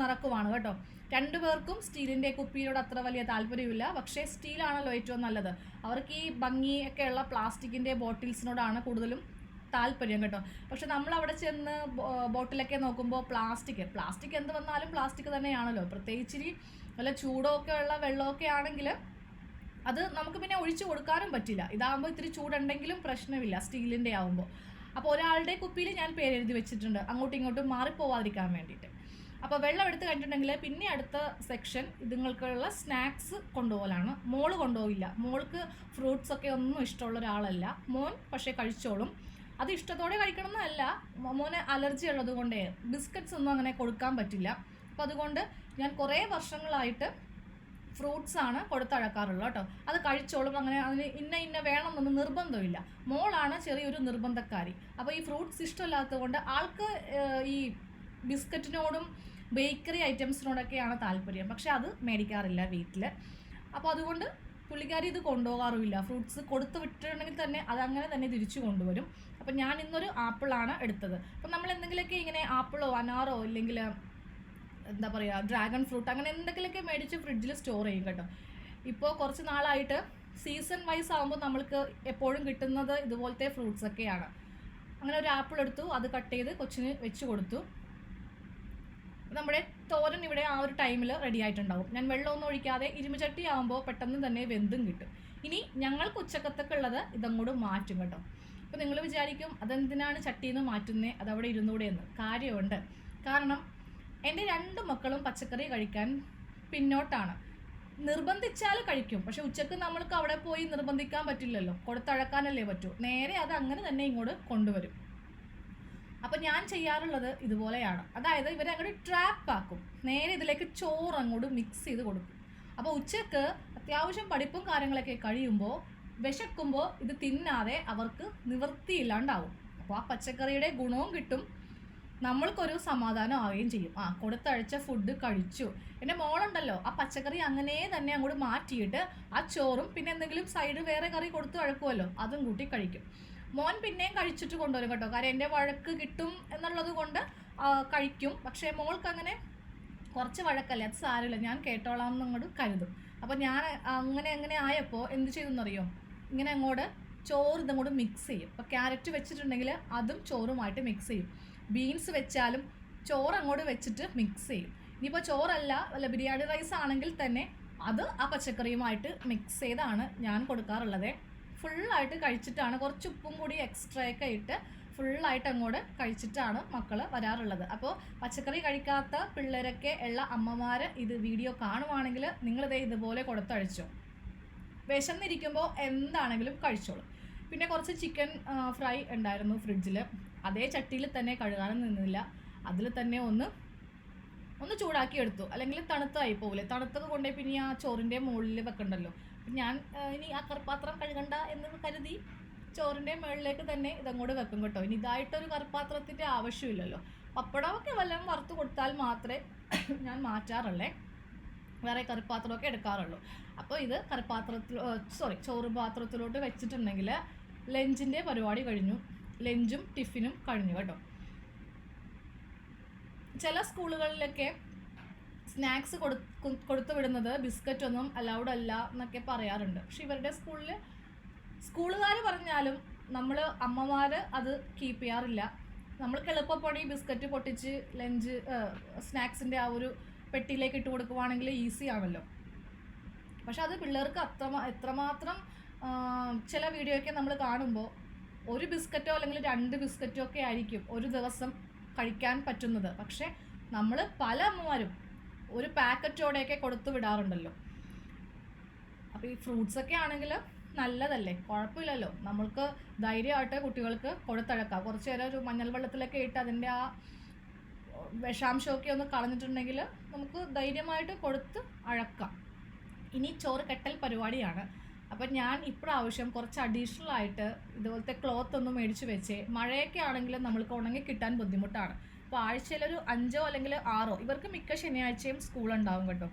നിറക്കുവാണ് കേട്ടോ. രണ്ടുപേർക്കും സ്റ്റീലിന്റെ കുപ്പിയോട് അത്ര വലിയ താല്പര്യമില്ല പക്ഷേ സ്റ്റീലാണല്ലോ ഏറ്റവും നല്ലത്. അവർക്ക് ഈ ഭംഗി ഒക്കെ ഉള്ള പ്ലാസ്റ്റിക്കിന്റെ ബോട്ടിൽസിനോടാണ് കൂടുതലും താല്പര്യം കേട്ടോ. പക്ഷെ നമ്മൾ അവിടെ ചെന്ന് ബോട്ടിലൊക്കെ നോക്കുമ്പോൾ പ്ലാസ്റ്റിക് പ്ലാസ്റ്റിക് എന്ത് വന്നാലും പ്ലാസ്റ്റിക് തന്നെയാണല്ലോ. പ്രത്യേകിച്ചിരി നല്ല ചൂടൊക്കെ ഉള്ള വെള്ളമൊക്കെ ആണെങ്കിൽ അത് നമുക്ക് പിന്നെ ഒഴിച്ചു കൊടുക്കാനും പറ്റില്ല. ഇതാകുമ്പോൾ ഇത്തിരി ചൂടുണ്ടെങ്കിലും പ്രശ്നമില്ല സ്റ്റീലിന്റെ ആവുമ്പോൾ അപ്പോൾ ഒരാളുടെ കുപ്പിയിൽ ഞാൻ പേരെഴുതി വെച്ചിട്ടുണ്ട്. അങ്ങോട്ടും ഇങ്ങോട്ടും മാറിപ്പോവാതിരിക്കാൻ വേണ്ടിയിട്ട്. അപ്പോൾ വെള്ളം എടുത്ത് കഴിഞ്ഞിട്ടുണ്ടെങ്കിൽ പിന്നെ അടുത്ത സെക്ഷൻ ഇതുങ്ങൾക്കുള്ള സ്നാക്സ് കൊണ്ടുപോകലാണ്. മോൾ കൊണ്ടുപോകില്ല മോൾക്ക് ഫ്രൂട്ട്സ് ഒക്കെ ഒന്നും ഇഷ്ടമുള്ള ഒരാളല്ല. മോൻ പക്ഷേ കഴിച്ചോളും. അത് ഇഷ്ടത്തോടെ കഴിക്കണം എന്നല്ല മോനെ അലർജി ഉള്ളത് കൊണ്ടേ ബിസ്ക്കറ്റ്സ് ഒന്നും അങ്ങനെ കൊടുക്കാൻ പറ്റില്ല. അപ്പോൾ അതുകൊണ്ട് ഞാൻ കുറേ വർഷങ്ങളായിട്ട് ഫ്രൂട്ട്സ് ആണ് കൊടുത്തഴക്കാറുള്ളത് കേട്ടോ. അത് കഴിച്ചോളും. അങ്ങനെ അതിന് ഇന്ന ഇന്ന വേണമെന്നൊന്നും നിർബന്ധമില്ല. മോളാണ് ചെറിയൊരു നിർബന്ധക്കാരി. അപ്പോൾ ഈ ഫ്രൂട്ട്സ് ഇഷ്ടമില്ലാത്തത് കൊണ്ട് ആൾക്ക് ഈ ബിസ്ക്കറ്റിനോടും ബേക്കറി ഐറ്റംസിനോടൊക്കെയാണ് താല്പര്യം. പക്ഷെ അത് മേടിക്കാറില്ല വീട്ടിൽ അപ്പോൾ അതുകൊണ്ട് പുള്ളിക്കാരി ഇത് കൊണ്ടുപോകാറുമില്ല. ഫ്രൂട്ട്സ് കൊടുത്ത് വിട്ടിട്ടുണ്ടെങ്കിൽ തന്നെ അത് അങ്ങനെ തന്നെ തിരിച്ചു കൊണ്ടുവരും. അപ്പം ഞാൻ ഇന്നൊരു ആപ്പിളാണ് എടുത്തത്. അപ്പം നമ്മൾ എന്തെങ്കിലുമൊക്കെ ഇങ്ങനെ ആപ്പിളോ അനാറോ ഇല്ലെങ്കിൽ എന്താ പറയുക ഡ്രാഗൺ ഫ്രൂട്ട് അങ്ങനെ എന്തെങ്കിലുമൊക്കെ മേടിച്ച് ഫ്രിഡ്ജിൽ സ്റ്റോർ ചെയ്യും കേട്ടോ. ഇപ്പോൾ കുറച്ച് നാളായിട്ട് സീസൺ വൈസ് ആകുമ്പോൾ നമ്മൾക്ക് എപ്പോഴും കിട്ടുന്നത് ഇതുപോലത്തെ ഫ്രൂട്ട്സ് ഒക്കെയാണ്. അങ്ങനെ ഒരു ആപ്പിൾ എടുത്തു. അത് കട്ട് ചെയ്ത് കൊച്ചിന് വെച്ച് കൊടുത്തു. നമ്മുടെ തോരൻ ഇവിടെ ആ ഒരു ടൈമിൽ റെഡി ആയിട്ടുണ്ടാവും. ഞാൻ വെള്ളമൊന്നും ഒഴിക്കാതെ ഇരുമ്പുചട്ടി ആകുമ്പോൾ പെട്ടെന്ന് തന്നെ വെന്തും കിട്ടും. ഇനി ഞങ്ങൾക്ക് ഉച്ചക്കത്തൊക്കെ ഉള്ളത് ഇതങ്ങോട്ട് മാറ്റും കേട്ടോ. അപ്പോൾ നിങ്ങൾ വിചാരിക്കും അതെന്തിനാണ് ചട്ടിയിൽ നിന്ന് മാറ്റുന്നത് അതവിടെ ഇരുന്നൂടെ എന്ന്. കാര്യമുണ്ട്. കാരണം എന്റെ രണ്ട് മക്കളും പച്ചക്കറി കഴിക്കാൻ പിന്നോട്ടാണ്. നിർബന്ധിച്ചാൽ കഴിക്കും. പക്ഷെ ഉച്ചയ്ക്ക് നമ്മൾക്ക് അവിടെ പോയി നിർബന്ധിക്കാൻ പറ്റില്ലല്ലോ. കൊടുത്തഴക്കാനല്ലേ പറ്റൂ. നേരെ അത് അങ്ങനെ തന്നെ ഇങ്ങോട്ട് കൊണ്ടുവരും. അപ്പം ഞാൻ ചെയ്യാറുള്ളത് ഇതുപോലെയാണ്. അതായത് ഇവരെ അങ്ങോട്ട് ട്രാപ്പ് ആക്കും. നേരെ ഇതിലേക്ക് ചോറ് അങ്ങോട്ട് മിക്സ് ചെയ്ത് കൊടുക്കും. അപ്പോൾ ഉച്ചയ്ക്ക് അത്യാവശ്യം പഠിപ്പും കാര്യങ്ങളൊക്കെ കഴിയുമ്പോൾ വിശക്കുമ്പോൾ ഇത് തിന്നാതെ അവർക്ക് നിവൃത്തിയില്ലാണ്ടാവും. അപ്പോൾ ആ പച്ചക്കറിയുടെ ഗുണവും കിട്ടും. നമ്മൾക്കൊരു സമാധാനം ആവുകയും ചെയ്യും. ആ കൊടുത്തഴിച്ച ഫുഡ് കഴിച്ചു. എന്റെ മോളുണ്ടല്ലോ ആ പച്ചക്കറി അങ്ങനെ തന്നെ അങ്ങോട്ട് മാറ്റിയിട്ട് ആ ചോറും പിന്നെ എന്തെങ്കിലും സൈഡ് വേറെ കറി കൊടുത്ത് അഴക്കുമല്ലോ അതും കൂട്ടി കഴിക്കും. മോൻ പിന്നെയും കഴിച്ചിട്ട് കൊണ്ടുവരും കേട്ടോ. കാര്യം എന്റെ വഴക്ക് കിട്ടും എന്നുള്ളത് കൊണ്ട് കഴിക്കും. പക്ഷേ മോൾക്ക് അങ്ങനെ കുറച്ച് വഴക്കല്ലേ? അത് സാരമില്ല. ഞാൻ കേട്ടോളാം എന്നങ്ങോട്ട് കരുതും. അപ്പോൾ ഞാൻ അങ്ങനെ അങ്ങനെ ആയപ്പോൾ എന്ത് ചെയ്തെന്നറിയോ? ഇങ്ങനെ അങ്ങോട്ട് ചോറ് ഇതങ്ങോട്ട് മിക്സ് ചെയ്യും. അപ്പോൾ ക്യാരറ്റ് വെച്ചിട്ടുണ്ടെങ്കിൽ അതും ചോറുമായിട്ട് മിക്സ് ചെയ്യും. ബീൻസ് വെച്ചാലും ചോറ് അങ്ങോട്ട് വെച്ചിട്ട് മിക്സ് ചെയ്യും. ഇനിയിപ്പോൾ ചോറല്ല അല്ല ബിരിയാണി റൈസ് ആണെങ്കിൽ തന്നെ അത് ആ പച്ചക്കറിയുമായിട്ട് മിക്സ് ചെയ്താണ് ഞാൻ കൊടുക്കാറുള്ളത്. ഫുള്ളായിട്ട് കഴിച്ചിട്ടാണ് കുറച്ച് ഉപ്പും കൂടി എക്സ്ട്രാ ഒക്കെ ഇട്ട് ഫുള്ളായിട്ട് അങ്ങോട്ട് കഴിച്ചിട്ടാണ് മക്കൾ വരാറുള്ളത്. അപ്പോൾ പച്ചക്കറി കഴിക്കാത്ത പിള്ളേരൊക്കെ ഉള്ള അമ്മമാർ ഇത് വീഡിയോ കാണുവാണെങ്കിൽ നിങ്ങളിതേ ഇതുപോലെ കൊടുത്തഴിച്ചോ വിശന്നിരിക്കുമ്പോൾ എന്താണെങ്കിലും കഴിച്ചോളൂ. പിന്നെ കുറച്ച് ചിക്കൻ ഫ്രൈ ഉണ്ടായിരുന്നു ഫ്രിഡ്ജിൽ അതേ ചട്ടിയിൽ തന്നെ കഴുകാനും നിന്നില്ല. അതിൽ തന്നെ ഒന്ന് ഒന്ന് ചൂടാക്കി എടുത്തു അല്ലെങ്കിൽ തണുത്തായി പോകില്ലേ തണുത്തത് കൊണ്ടേ പിന്നെ ആ ചോറിന്റെ മുകളിൽ വെക്കണ്ടല്ലോ. ഞാൻ ഇനി ആ കറുപ്പാത്രം കഴുകണ്ട എന്ന് കരുതി ചോറിന്റെ മുകളിലേക്ക് തന്നെ ഇതങ്ങോട്ട് വെക്കും കേട്ടോ. ഇനി ഇതായിട്ടൊരു കറുപ്പാത്രത്തിന്റെ ആവശ്യമില്ലല്ലോ. പപ്പടമൊക്കെ വല്ലതും വറുത്ത് കൊടുത്താൽ മാത്രമേ ഞാൻ മാറ്റാറുള്ളേ. വേറെ കറിപ്പാത്രമൊക്കെ എടുക്കാറുള്ളൂ. അപ്പോൾ ഇത് കറിപ്പാത്രത്തിൽ സോറി ചോറ് പാത്രത്തിലോട്ട് വെച്ചിട്ടുണ്ടെങ്കിൽ ലഞ്ചിന്റെ പരിപാടി കഴിഞ്ഞു. ലഞ്ചും ടിഫിനും കഴിഞ്ഞു കേട്ടോ. ചില സ്കൂളുകളിലൊക്കെ സ്നാക്സ് കൊടു കൊടുത്തു വിടുന്നത് ബിസ്ക്കറ്റ് ഒന്നും അലൗഡ് അല്ല എന്നൊക്കെ പറയാറുണ്ട്. പക്ഷെ ഇവരുടെ സ്കൂളിൽ സ്കൂളുകാർ പറഞ്ഞാലും നമ്മൾ അമ്മമാർ അത് കീപ്പ് ചെയ്യാറില്ല. നമ്മൾക്ക് എളുപ്പപ്പണി ബിസ്ക്കറ്റ് പൊട്ടിച്ച് ലഞ്ച് സ്നാക്സിന്റെ ആ ഒരു പെട്ടിയിലേക്ക് ഇട്ട് കൊടുക്കുവാണെങ്കിൽ ഈസി ആണല്ലോ. പക്ഷെ അത് പിള്ളേർക്ക് അത്ര എത്രമാത്രം ചില വീഡിയോ ഒക്കെ നമ്മൾ കാണുമ്പോൾ ഒരു ബിസ്ക്കറ്റോ അല്ലെങ്കിൽ രണ്ട് ബിസ്ക്കറ്റോ ഒക്കെ ആയിരിക്കും ഒരു ദിവസം കഴിക്കാൻ പറ്റുന്നത്. പക്ഷെ നമ്മൾ പല അമ്മമാരും ഒരു പാക്കറ്റോടെയൊക്കെ കൊടുത്തു വിടാറുണ്ടല്ലോ. അപ്പോൾ ഈ ഫ്രൂട്ട്സ് ഒക്കെ ആണെങ്കിൽ നല്ലതല്ലേ? കുഴപ്പമില്ലല്ലോ. നമ്മൾക്ക് ധൈര്യമായിട്ട് കുട്ടികൾക്ക് കൊടുത്തഴക്കാം. കുറച്ച് നേരം ഒരു മഞ്ഞൾ വെള്ളത്തിലൊക്കെ ഇട്ട് അതിന്റെ ആ വിഷാംശമൊക്കെ ഒന്ന് കളഞ്ഞിട്ടുണ്ടെങ്കിൽ നമുക്ക് ധൈര്യമായിട്ട് കൊടുത്ത് അഴക്കാം. ഇനി ചോറ് കെട്ടൽ പരിപാടിയാണ്. അപ്പം ഞാൻ ഇപ്രാവശ്യം കുറച്ച് അഡീഷണൽ ആയിട്ട് ഇതുപോലത്തെ ക്ലോത്ത് ഒന്ന് മേടിച്ച് വെച്ചേ മഴയൊക്കെ ആണെങ്കിലും നമ്മൾക്ക് ഉണങ്ങി കിട്ടാൻ ബുദ്ധിമുട്ടാണ്. അപ്പോൾ ആഴ്ചയിലൊരു അഞ്ചോ അല്ലെങ്കിൽ ആറോ ഇവർക്ക് മിക്ക ശനിയാഴ്ചയും സ്കൂൾ ഉണ്ടാവും കേട്ടോ.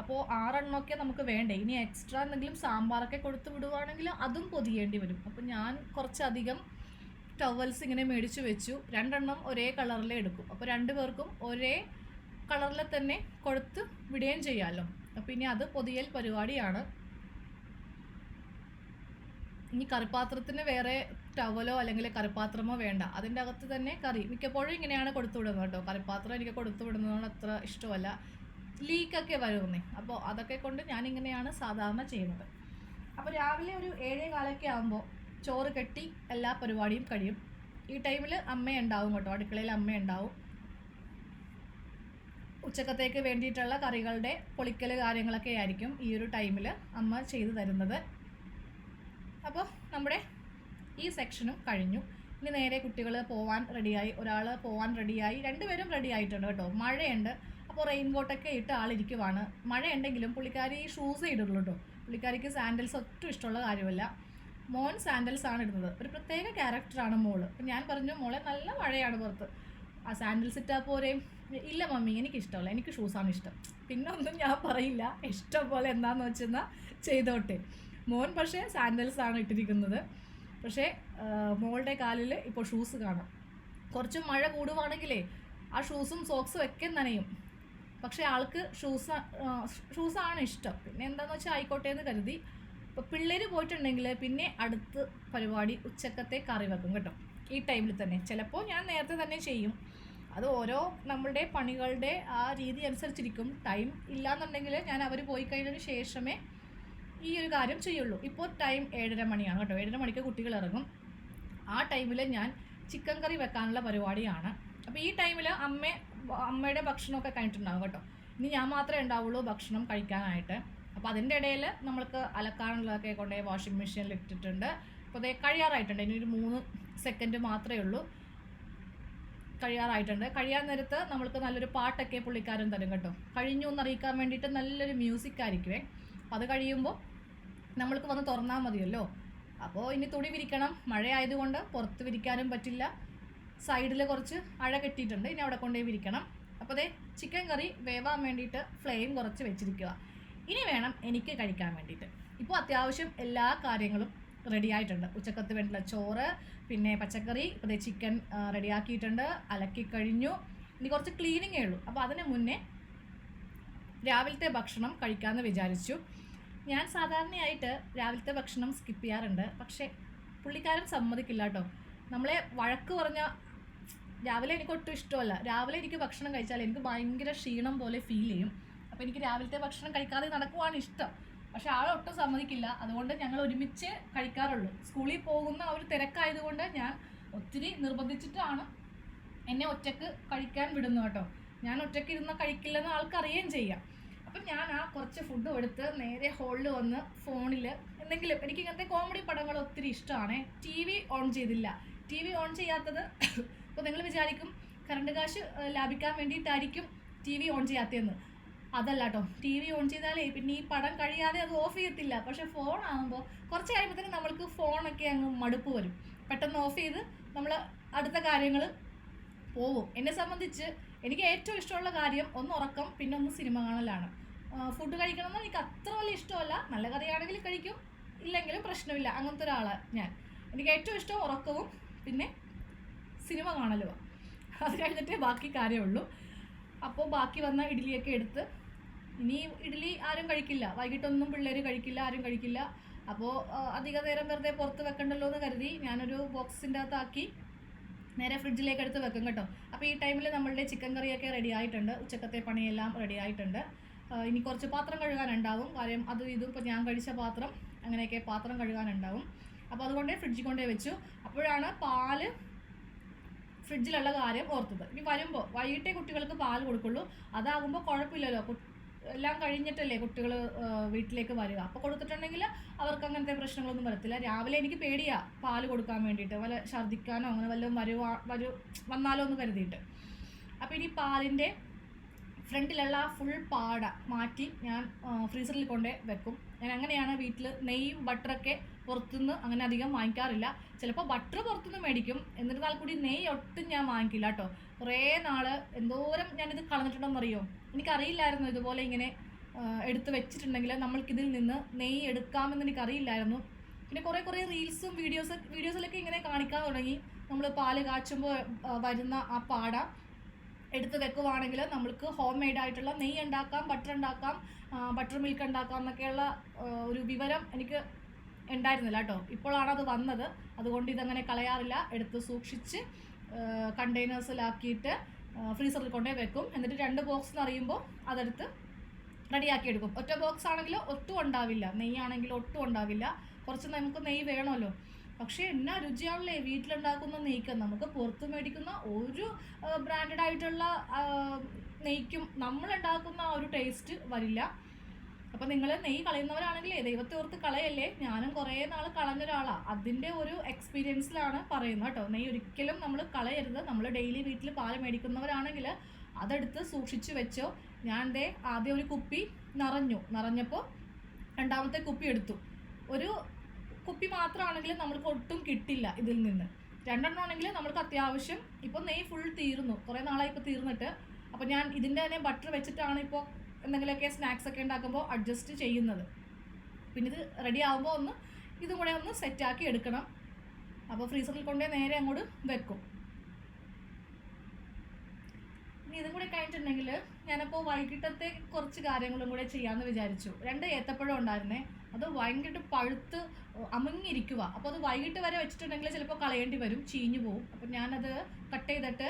അപ്പോൾ ആറെണ്ണമൊക്കെ നമുക്ക് വേണ്ടേ? ഇനി എക്സ്ട്രാ എന്തെങ്കിലും സാമ്പാറൊക്കെ കൊടുത്ത് വിടുവാണെങ്കിൽ അതും പൊതിയേണ്ടി വരും. അപ്പോൾ ഞാൻ കുറച്ചധികം ടവൽസ് ഇങ്ങനെ മേടിച്ചു വെച്ചു. രണ്ടെണ്ണം ഒരേ കളറിൽ എടുക്കും. അപ്പോൾ രണ്ടു പേർക്കും ഒരേ കളറിൽ തന്നെ കൊടുത്ത് വിടുകയും ചെയ്യാമല്ലോ അപ്പോൾ ഇനി അത് പൊതിയൽ പരിപാടിയാണ്. ഇനി കറിപ്പാത്രത്തിന് വേറെ ടവലോ അല്ലെങ്കിൽ കറിപ്പാത്രമോ വേണ്ട. അതിന്റെ അകത്ത് തന്നെ കറി. മിക്കപ്പോഴും ഇങ്ങനെയാണ് കൊടുത്തു വിടുന്നത് കേട്ടോ. കറിപ്പാത്രം എനിക്ക് കൊടുത്തു വിടുന്നതുകൊണ്ട് അത്ര ഇഷ്ടമല്ല. ലീക്കൊക്കെ വരുന്നേ. അപ്പോൾ അതൊക്കെ കൊണ്ട് ഞാനിങ്ങനെയാണ് സാധാരണ ചെയ്യുന്നത്. അപ്പോൾ രാവിലെ ഒരു ഏഴേ കാലൊക്കെ ആകുമ്പോൾ ചോറ് കെട്ടി എല്ലാ പരിപാടിയും കഴിയും. ഈ ടൈമിൽ അമ്മ ഉണ്ടാവും കേട്ടോ. അടുക്കളയിൽ അമ്മ ഉണ്ടാവും. ഉച്ചക്കത്തേക്ക് വേണ്ടിയിട്ടുള്ള കറികളുടെ പൊളിക്കൽ കാര്യങ്ങളൊക്കെ ആയിരിക്കും ഈ ഒരു ടൈമിൽ അമ്മ ചെയ്തു തരുന്നത്. അപ്പോൾ നമ്മുടെ ഈ സെക്ഷനും കഴിഞ്ഞു. ഇനി നേരെ കുട്ടികൾ പോവാൻ റെഡിയായി ഒരാൾ പോവാൻ റെഡിയായി രണ്ടുപേരും റെഡി ആയിട്ടുണ്ട് കേട്ടോ. മഴയുണ്ട്. അപ്പോൾ റെയിൻ കോട്ടൊക്കെ ഇട്ട് ആളിരിക്കുവാണ്. മഴയുണ്ടെങ്കിലും പുള്ളിക്കാരി ഷൂസ് ഇടുള്ളൂ കേട്ടോ. പുള്ളിക്കാരിക്ക് സാൻഡൽസ് ഒട്ടും ഇഷ്ടമുള്ള കാര്യമല്ല. മോൻ സാൻഡൽസ് ആണ് ഇടുന്നത്. ഒരു പ്രത്യേക ക്യാരക്ടറാണ് മോൾ. അപ്പം ഞാൻ പറഞ്ഞു മോളെ നല്ല മഴയാണ് പുറത്ത്. ആ സാൻഡൽസ് ഇട്ടാൽ പോരെ. ഇല്ല മമ്മി എനിക്ക് ഇഷ്ടമല്ല എനിക്ക് ഷൂസാണ് ഇഷ്ടം. പിന്നെ ഒന്നും ഞാൻ പറയില്ല. ഇഷ്ടം പോലെ എന്താണെന്ന് വെച്ചെന്നാൽ ചെയ്തോട്ടെ. മോൻ പക്ഷേ സാൻഡൽസ് ആണ് ഇട്ടിരിക്കുന്നത്. പക്ഷേ മോളുടെ കാലിൽ ഇപ്പോൾ ഷൂസ് കാണാം. കുറച്ച് മഴ കൂടുവാണെങ്കിലേ ആ ഷൂസും സോക്സും ഒക്കെ നനയും. പക്ഷേ ആൾക്ക് ഷൂസ് ഷൂസാണ് ഇഷ്ടം. പിന്നെ എന്താന്ന് വെച്ചാൽ ആയിക്കോട്ടെ എന്ന് കരുതി. ഇപ്പോൾ പിള്ളേർ പോയിട്ടുണ്ടെങ്കിൽ പിന്നെ അടുത്ത് പരിപാടി ഉച്ചക്കത്തെ കറി വെക്കും കേട്ടോ. ഈ ടൈമിൽ തന്നെ. ചിലപ്പോൾ ഞാൻ നേരത്തെ തന്നെ ചെയ്യും. അത് ഓരോ നമ്മളുടെ പണികളുടെ ആ രീതി അനുസരിച്ചിരിക്കും. ടൈം ഇല്ലാന്നുണ്ടെങ്കിൽ ഞാൻ അവർ പോയി കഴിഞ്ഞതിന് ശേഷമേ ഈ ഒരു കാര്യം ചെയ്യുള്ളൂ. ഇപ്പോൾ ടൈം ഏഴര മണിയാണ് കേട്ടോ. ഏഴര മണിക്ക് കുട്ടികൾ ഇറങ്ങും. ആ ടൈമിൽ ഞാൻ ചിക്കൻ കറി വെക്കാനുള്ള പരിപാടിയാണ്. അപ്പോൾ ഈ ടൈമിൽ അമ്മ അമ്മയുടെ ഭക്ഷണമൊക്കെ കഴിഞ്ഞിട്ടുണ്ടാകും കേട്ടോ. ഇനി ഞാൻ മാത്രമേ ഉണ്ടാവുള്ളൂ ഭക്ഷണം കഴിക്കാനായിട്ട്. അപ്പോൾ അതിന്റെ ഇടയിൽ നമ്മൾക്ക് അലക്കാനുള്ളതൊക്കെ കൊണ്ടേ വാഷിംഗ് മെഷീനിൽ ഇട്ടിട്ടുണ്ട്. അപ്പോൾ അതേ കഴിയാറായിട്ടുണ്ട്. ഇനി ഒരു മൂന്ന് സെക്കൻഡ് മാത്രമേ ഉള്ളൂ. കഴിയാറായിട്ടുണ്ട്. കഴിയാൻ നേരത്ത് നമ്മൾക്ക് നല്ലൊരു പാട്ടൊക്കെ പുള്ളിക്കാരൻ തരും കേട്ടോ. കഴിഞ്ഞു എന്ന് അറിയിക്കാൻ വേണ്ടിയിട്ട് നല്ലൊരു മ്യൂസിക് ആയിരിക്കുമേ അപ്പോൾ അത് കഴിയുമ്പോൾ നമ്മൾക്ക് വന്ന് തുറന്നാൽ മതിയല്ലോ. അപ്പോൾ ഇനി തുണി വിരിക്കണം. മഴയായതുകൊണ്ട് പുറത്ത് വിരിക്കാനും പറ്റില്ല. സൈഡിൽ കുറച്ച് അഴ കെട്ടിയിട്ടുണ്ട്. ഇനി അവിടെ കൊണ്ടുപോയി വിരിക്കണം. അപ്പോൾ ദേ ചിക്കൻ കറി വേവാൻ വേണ്ടിയിട്ട് ഫ്ലെയിം കുറച്ച് വെച്ചിരിക്കുക. ഇനി വേണം എനിക്ക് കഴിക്കാൻ വേണ്ടിയിട്ട്. ഇപ്പോൾ അത്യാവശ്യം എല്ലാ കാര്യങ്ങളും റെഡി ആയിട്ടുണ്ട്. ഉച്ചക്കത്ത് വേണ്ടിയുള്ള ചോറ് പിന്നെ പച്ചക്കറി ഇപ്പോൾ അതേ ചിക്കൻ റെഡിയാക്കിയിട്ടുണ്ട് അലക്കി കഴിഞ്ഞു. ഇനി കുറച്ച് ക്ലീനിങ്ങേ ഉള്ളൂ. അപ്പോൾ അതിന് മുന്നേ രാവിലത്തെ ഭക്ഷണം കഴിക്കാമെന്ന് വിചാരിച്ചു. ഞാൻ സാധാരണയായിട്ട് രാവിലത്തെ ഭക്ഷണം സ്കിപ്പ് ചെയ്യാറുണ്ട്. പക്ഷേ പുള്ളിക്കാരൻ സമ്മതിക്കില്ല കേട്ടോ. നമ്മളെ വഴക്ക് പറഞ്ഞ രാവിലെ എനിക്ക് ഒട്ടും ഇഷ്ടമല്ല. രാവിലെ എനിക്ക് ഭക്ഷണം കഴിച്ചാൽ എനിക്ക് ഭയങ്കര ക്ഷീണം പോലെ ഫീൽ ചെയ്യും. അപ്പോൾ എനിക്ക് രാവിലത്തെ ഭക്ഷണം കഴിക്കാതെ നടക്കുവാണ് ഇഷ്ടം. പക്ഷെ ആൾ ഒട്ടും സമ്മതിക്കില്ല. അതുകൊണ്ട് ഞങ്ങൾ ഒരുമിച്ച് കഴിക്കാറുള്ളൂ. സ്കൂളിൽ പോകുന്ന ഒരു തിരക്കായതുകൊണ്ട് ഞാൻ ഒത്തിരി നിർബന്ധിച്ചിട്ടാണ് എന്നെ ഒറ്റയ്ക്ക് കഴിക്കാൻ വിടുന്നു കേട്ടോ. ഞാൻ ഒറ്റയ്ക്ക് ഇരുന്ന് കഴിക്കില്ലെന്ന് ആൾക്കറിയുകയും ചെയ്യാം. അപ്പം ഞാൻ ആ കുറച്ച് ഫുഡും എടുത്ത് നേരെ ഹോളിൽ വന്ന് ഫോണിൽ എന്തെങ്കിലും എനിക്ക് ഇങ്ങനത്തെ കോമഡി പടങ്ങൾ ഒത്തിരി ഇഷ്ടമാണ്. ടി വി ഓൺ ചെയ്തില്ല. ടി വി ഓൺ ചെയ്യാത്തത് ഇപ്പോൾ നിങ്ങൾ വിചാരിക്കും കറണ്ട് കാശ് ലാഭിക്കാൻ വേണ്ടിയിട്ടായിരിക്കും ടി വി ഓൺ ചെയ്യാത്തതെന്ന്. അതല്ല കേട്ടോ ടി വി ഓൺ ചെയ്താലേ പിന്നെ ഈ പടം കഴിയാതെ അത് ഓഫ് ചെയ്യത്തില്ല. പക്ഷെ ഫോൺ ആകുമ്പോൾ കുറച്ച് കഴിയുമ്പോഴത്തേനും നമ്മൾക്ക് ഫോണൊക്കെ അങ്ങ് മടുപ്പ് വരും. പെട്ടെന്ന് ഓഫ് ചെയ്ത് നമ്മൾ അടുത്ത കാര്യങ്ങൾ പോവും. എന്നെ സംബന്ധിച്ച് എനിക്ക് ഏറ്റവും ഇഷ്ടമുള്ള കാര്യം ഒന്ന് ഉറക്കം പിന്നെ ഒന്ന് സിനിമ കാണലാണ്. ഫുഡ് കഴിക്കണമെന്ന് എനിക്ക് അത്ര വലിയ ഇഷ്ടമല്ല. നല്ല കറിയാണെങ്കിൽ കഴിക്കും. ഇല്ലെങ്കിലും പ്രശ്നമില്ല. അങ്ങനത്തെ ഒരാളാണ് ഞാൻ. എനിക്ക് ഏറ്റവും ഇഷ്ടം ഉറക്കവും പിന്നെ സിനിമ കാണലുമാണ് അത് കഴിഞ്ഞിട്ടേ ബാക്കി കാര്യമുള്ളൂ. അപ്പോൾ ബാക്കി വന്ന ഇഡ്ഡലിയൊക്കെ എടുത്ത് ഇനി ഇഡ്ഡലി ആരും കഴിക്കില്ല. വൈകിട്ടൊന്നും പിള്ളേർ കഴിക്കില്ല ആരും കഴിക്കില്ല. അപ്പോൾ അധിക നേരം വെറുതെ പുറത്ത് വെക്കണ്ടല്ലോ എന്ന് കരുതി ഞാനൊരു ബോക്സിന്റെ അകത്താക്കി നേരെ ഫ്രിഡ്ജിലേക്ക് എടുത്ത് വെക്കും കേട്ടോ. അപ്പോൾ ഈ ടൈമിൽ നമ്മളുടെ ചിക്കൻ കറിയൊക്കെ റെഡി ആയിട്ടുണ്ട്. ഉച്ചക്കത്തെ പണിയെല്ലാം റെഡി ആയിട്ടുണ്ട്. ഇനി കുറച്ച് പാത്രം കഴുകാനുണ്ടാവും. കാര്യം അത് ഇതും ഇപ്പോൾ ഞാൻ കഴിച്ച പാത്രം അങ്ങനെയൊക്കെ പാത്രം കഴുകാനുണ്ടാവും. അപ്പോൾ അതുകൊണ്ട് ഫ്രിഡ്ജിൽ കൊണ്ടേ വെച്ചു. അപ്പോഴാണ് പാൽ ഫ്രിഡ്ജിലുള്ള കാര്യം ഓർത്തത്. ഇനി വരുമ്പോൾ വൈകിട്ടേ കുട്ടികൾക്ക് പാൽ കൊടുക്കുള്ളൂ. അതാകുമ്പോൾ കുഴപ്പമില്ലല്ലോ. എല്ലാം കഴിഞ്ഞിട്ടല്ലേ കുട്ടികൾ വീട്ടിലേക്ക് വരിക. അപ്പോൾ കൊടുത്തിട്ടുണ്ടെങ്കിൽ അവർക്ക് അങ്ങനത്തെ പ്രശ്നങ്ങളൊന്നും വരത്തില്ല. രാവിലെ എനിക്ക് പേടിയാ പാൽ കൊടുക്കാൻ വേണ്ടിയിട്ട്. വല്ല ഛർദ്ദിക്കാനോ അങ്ങനെ വല്ലതും വരുവാ വരു വന്നാലോ എന്ന് കരുതിയിട്ട്. അപ്പോൾ ഇനി പാലിന്റെ ഫ്രണ്ടിലുള്ള ഫുൾ പാട മാറ്റി ഞാൻ ഫ്രീസറിൽ കൊണ്ടേ വെക്കും. ഞാൻ അങ്ങനെയാണ് വീട്ടിൽ നെയ്യും ബട്ടറൊക്കെ പുറത്തുനിന്ന് അങ്ങനെ അധികം വാങ്ങിക്കാറില്ല. ചിലപ്പോൾ ബട്ടർ പുറത്തുനിന്ന് മേടിക്കും. എന്നിരുന്നാൽ കൂടി നെയ്യ് ഒട്ടും ഞാൻ വാങ്ങിക്കില്ല കേട്ടോ. കുറേ നാൾ എന്തോരം ഞാനിത് കളഞ്ഞിട്ടുണ്ടെന്നറിയോ? എനിക്കറിയില്ലായിരുന്നു ഇതുപോലെ ഇങ്ങനെ എടുത്ത് വെച്ചിട്ടുണ്ടെങ്കിൽ നമ്മൾക്കിതിൽ നിന്ന് നെയ്യ് എടുക്കാമെന്ന് എനിക്കറിയില്ലായിരുന്നു. പിന്നെ കുറേ കുറേ റീൽസും വീഡിയോസ് വീഡിയോസിലൊക്കെ ഇങ്ങനെ കാണിക്കാൻ തുടങ്ങി. നമ്മൾ പാൽ കാച്ചുമ്പോൾ വരുന്ന ആ പാട. എടുത്ത് വെക്കുവാണെങ്കിൽ നമ്മൾക്ക് ഹോം മെയ്ഡ് ആയിട്ടുള്ള നെയ്യ് ഉണ്ടാക്കാം ബട്ടർ ഉണ്ടാക്കാം ബട്ടർ മിൽക്ക് ഉണ്ടാക്കാം എന്നൊക്കെയുള്ള ഒരു വിവരം എനിക്ക് ഉണ്ടായിരുന്നില്ല കേട്ടോ. ഇപ്പോഴാണ് അത് വന്നത്. അതുകൊണ്ട് ഇതങ്ങനെ കളയാറില്ല. എടുത്ത് സൂക്ഷിച്ച് കണ്ടെയ്നേഴ്സിലാക്കിയിട്ട് ഫ്രീസറിൽ കൊണ്ടേ വെക്കും. എന്നിട്ട് രണ്ട് ബോക്സ് അറിയുമ്പോൾ അതെടുത്ത് റെഡിയാക്കി എടുക്കും. ഒറ്റ ബോക്സ് ആണെങ്കിൽ ഒട്ടും ഉണ്ടാവില്ല. നെയ്യാണെങ്കിൽ ഒട്ടും ഉണ്ടാവില്ല. കുറച്ച് നമുക്ക് നെയ്യ് വേണമല്ലോ. പക്ഷേ എന്നാ രുചിയാണല്ലേ? വീട്ടിലുണ്ടാക്കുന്ന നെയ്ക്ക് നമുക്ക് പുറത്ത് മേടിക്കുന്ന ഒരു ബ്രാൻഡഡ് ആയിട്ടുള്ള നെയ്ക്കും നമ്മളുണ്ടാക്കുന്ന ആ ഒരു ടേസ്റ്റ് വരില്ല. അപ്പം നിങ്ങൾ നെയ്യ് കളയുന്നവരാണെങ്കിലേ ദൈവത്തെ ഓർത്ത് കളയല്ലേ? ഞാനും കുറേ നാൾ കളഞ്ഞ ഒരാളാണ് അതിന്റെ ഒരു എക്സ്പീരിയൻസിലാണ് പറയുന്നത് കേട്ടോ. നെയ്യ് ഒരിക്കലും നമ്മൾ കളയരുത്. നമ്മൾ ഡെയിലി വീട്ടിൽ പാൽ മേടിക്കുന്നവരാണെങ്കിൽ അതെടുത്ത് സൂക്ഷിച്ചു വെച്ചോ. ഞാൻ ദേ ആദ്യം ഒരു കുപ്പി നിറഞ്ഞു. നിറഞ്ഞപ്പോൾ രണ്ടാമത്തെ കുപ്പി എടുത്തു. ഒരു കുപ്പി മാത്രമാണെങ്കിൽ നമ്മൾക്ക് ഒട്ടും കിട്ടില്ല ഇതിൽ നിന്ന്. രണ്ടെണ്ണം ആണെങ്കിൽ നമ്മൾക്ക് അത്യാവശ്യം ഇപ്പം നെയ് ഫുൾ തീർന്നു. കുറേ നാളായി ഇപ്പോൾ തീർന്നിട്ട്. അപ്പോൾ ഞാൻ ഇതിന്റെ തന്നെ ബട്ടർ വെച്ചിട്ടാണ് ഇപ്പോൾ എന്തെങ്കിലുമൊക്കെ സ്നാക്സ് ഒക്കെ ഉണ്ടാക്കുമ്പോൾ അഡ്ജസ്റ്റ് ചെയ്യുന്നത്. പിന്നെ ഇത് റെഡി ആകുമ്പോൾ ഒന്ന് ഇതും കൂടെ ഒന്ന് സെറ്റാക്കി എടുക്കണം. അപ്പോൾ ഫ്രീസറിൽ കൊണ്ടേ നേരെ അങ്ങോട്ട് വെക്കും. ഇനി ഇതും കൂടെ കഴിഞ്ഞിട്ടുണ്ടെങ്കിൽ ഞാനപ്പോൾ വൈകിട്ടത്തെ കുറച്ച് കാര്യങ്ങളും കൂടെ ചെയ്യാമെന്ന് വിചാരിച്ചു. രണ്ട് ഏത്തപ്പഴം ഉണ്ടായിരുന്നേ. അത് ഭയങ്കരമായിട്ട് പഴുത്ത് അമങ്ങിരിക്കുക അപ്പോൾ അത് വൈകിട്ട് വരെ വെച്ചിട്ടുണ്ടെങ്കിൽ ചിലപ്പോൾ കളയേണ്ടി വരും ചീഞ്ഞു പോകും അപ്പോൾ ഞാനത് കട്ട് ചെയ്തിട്ട്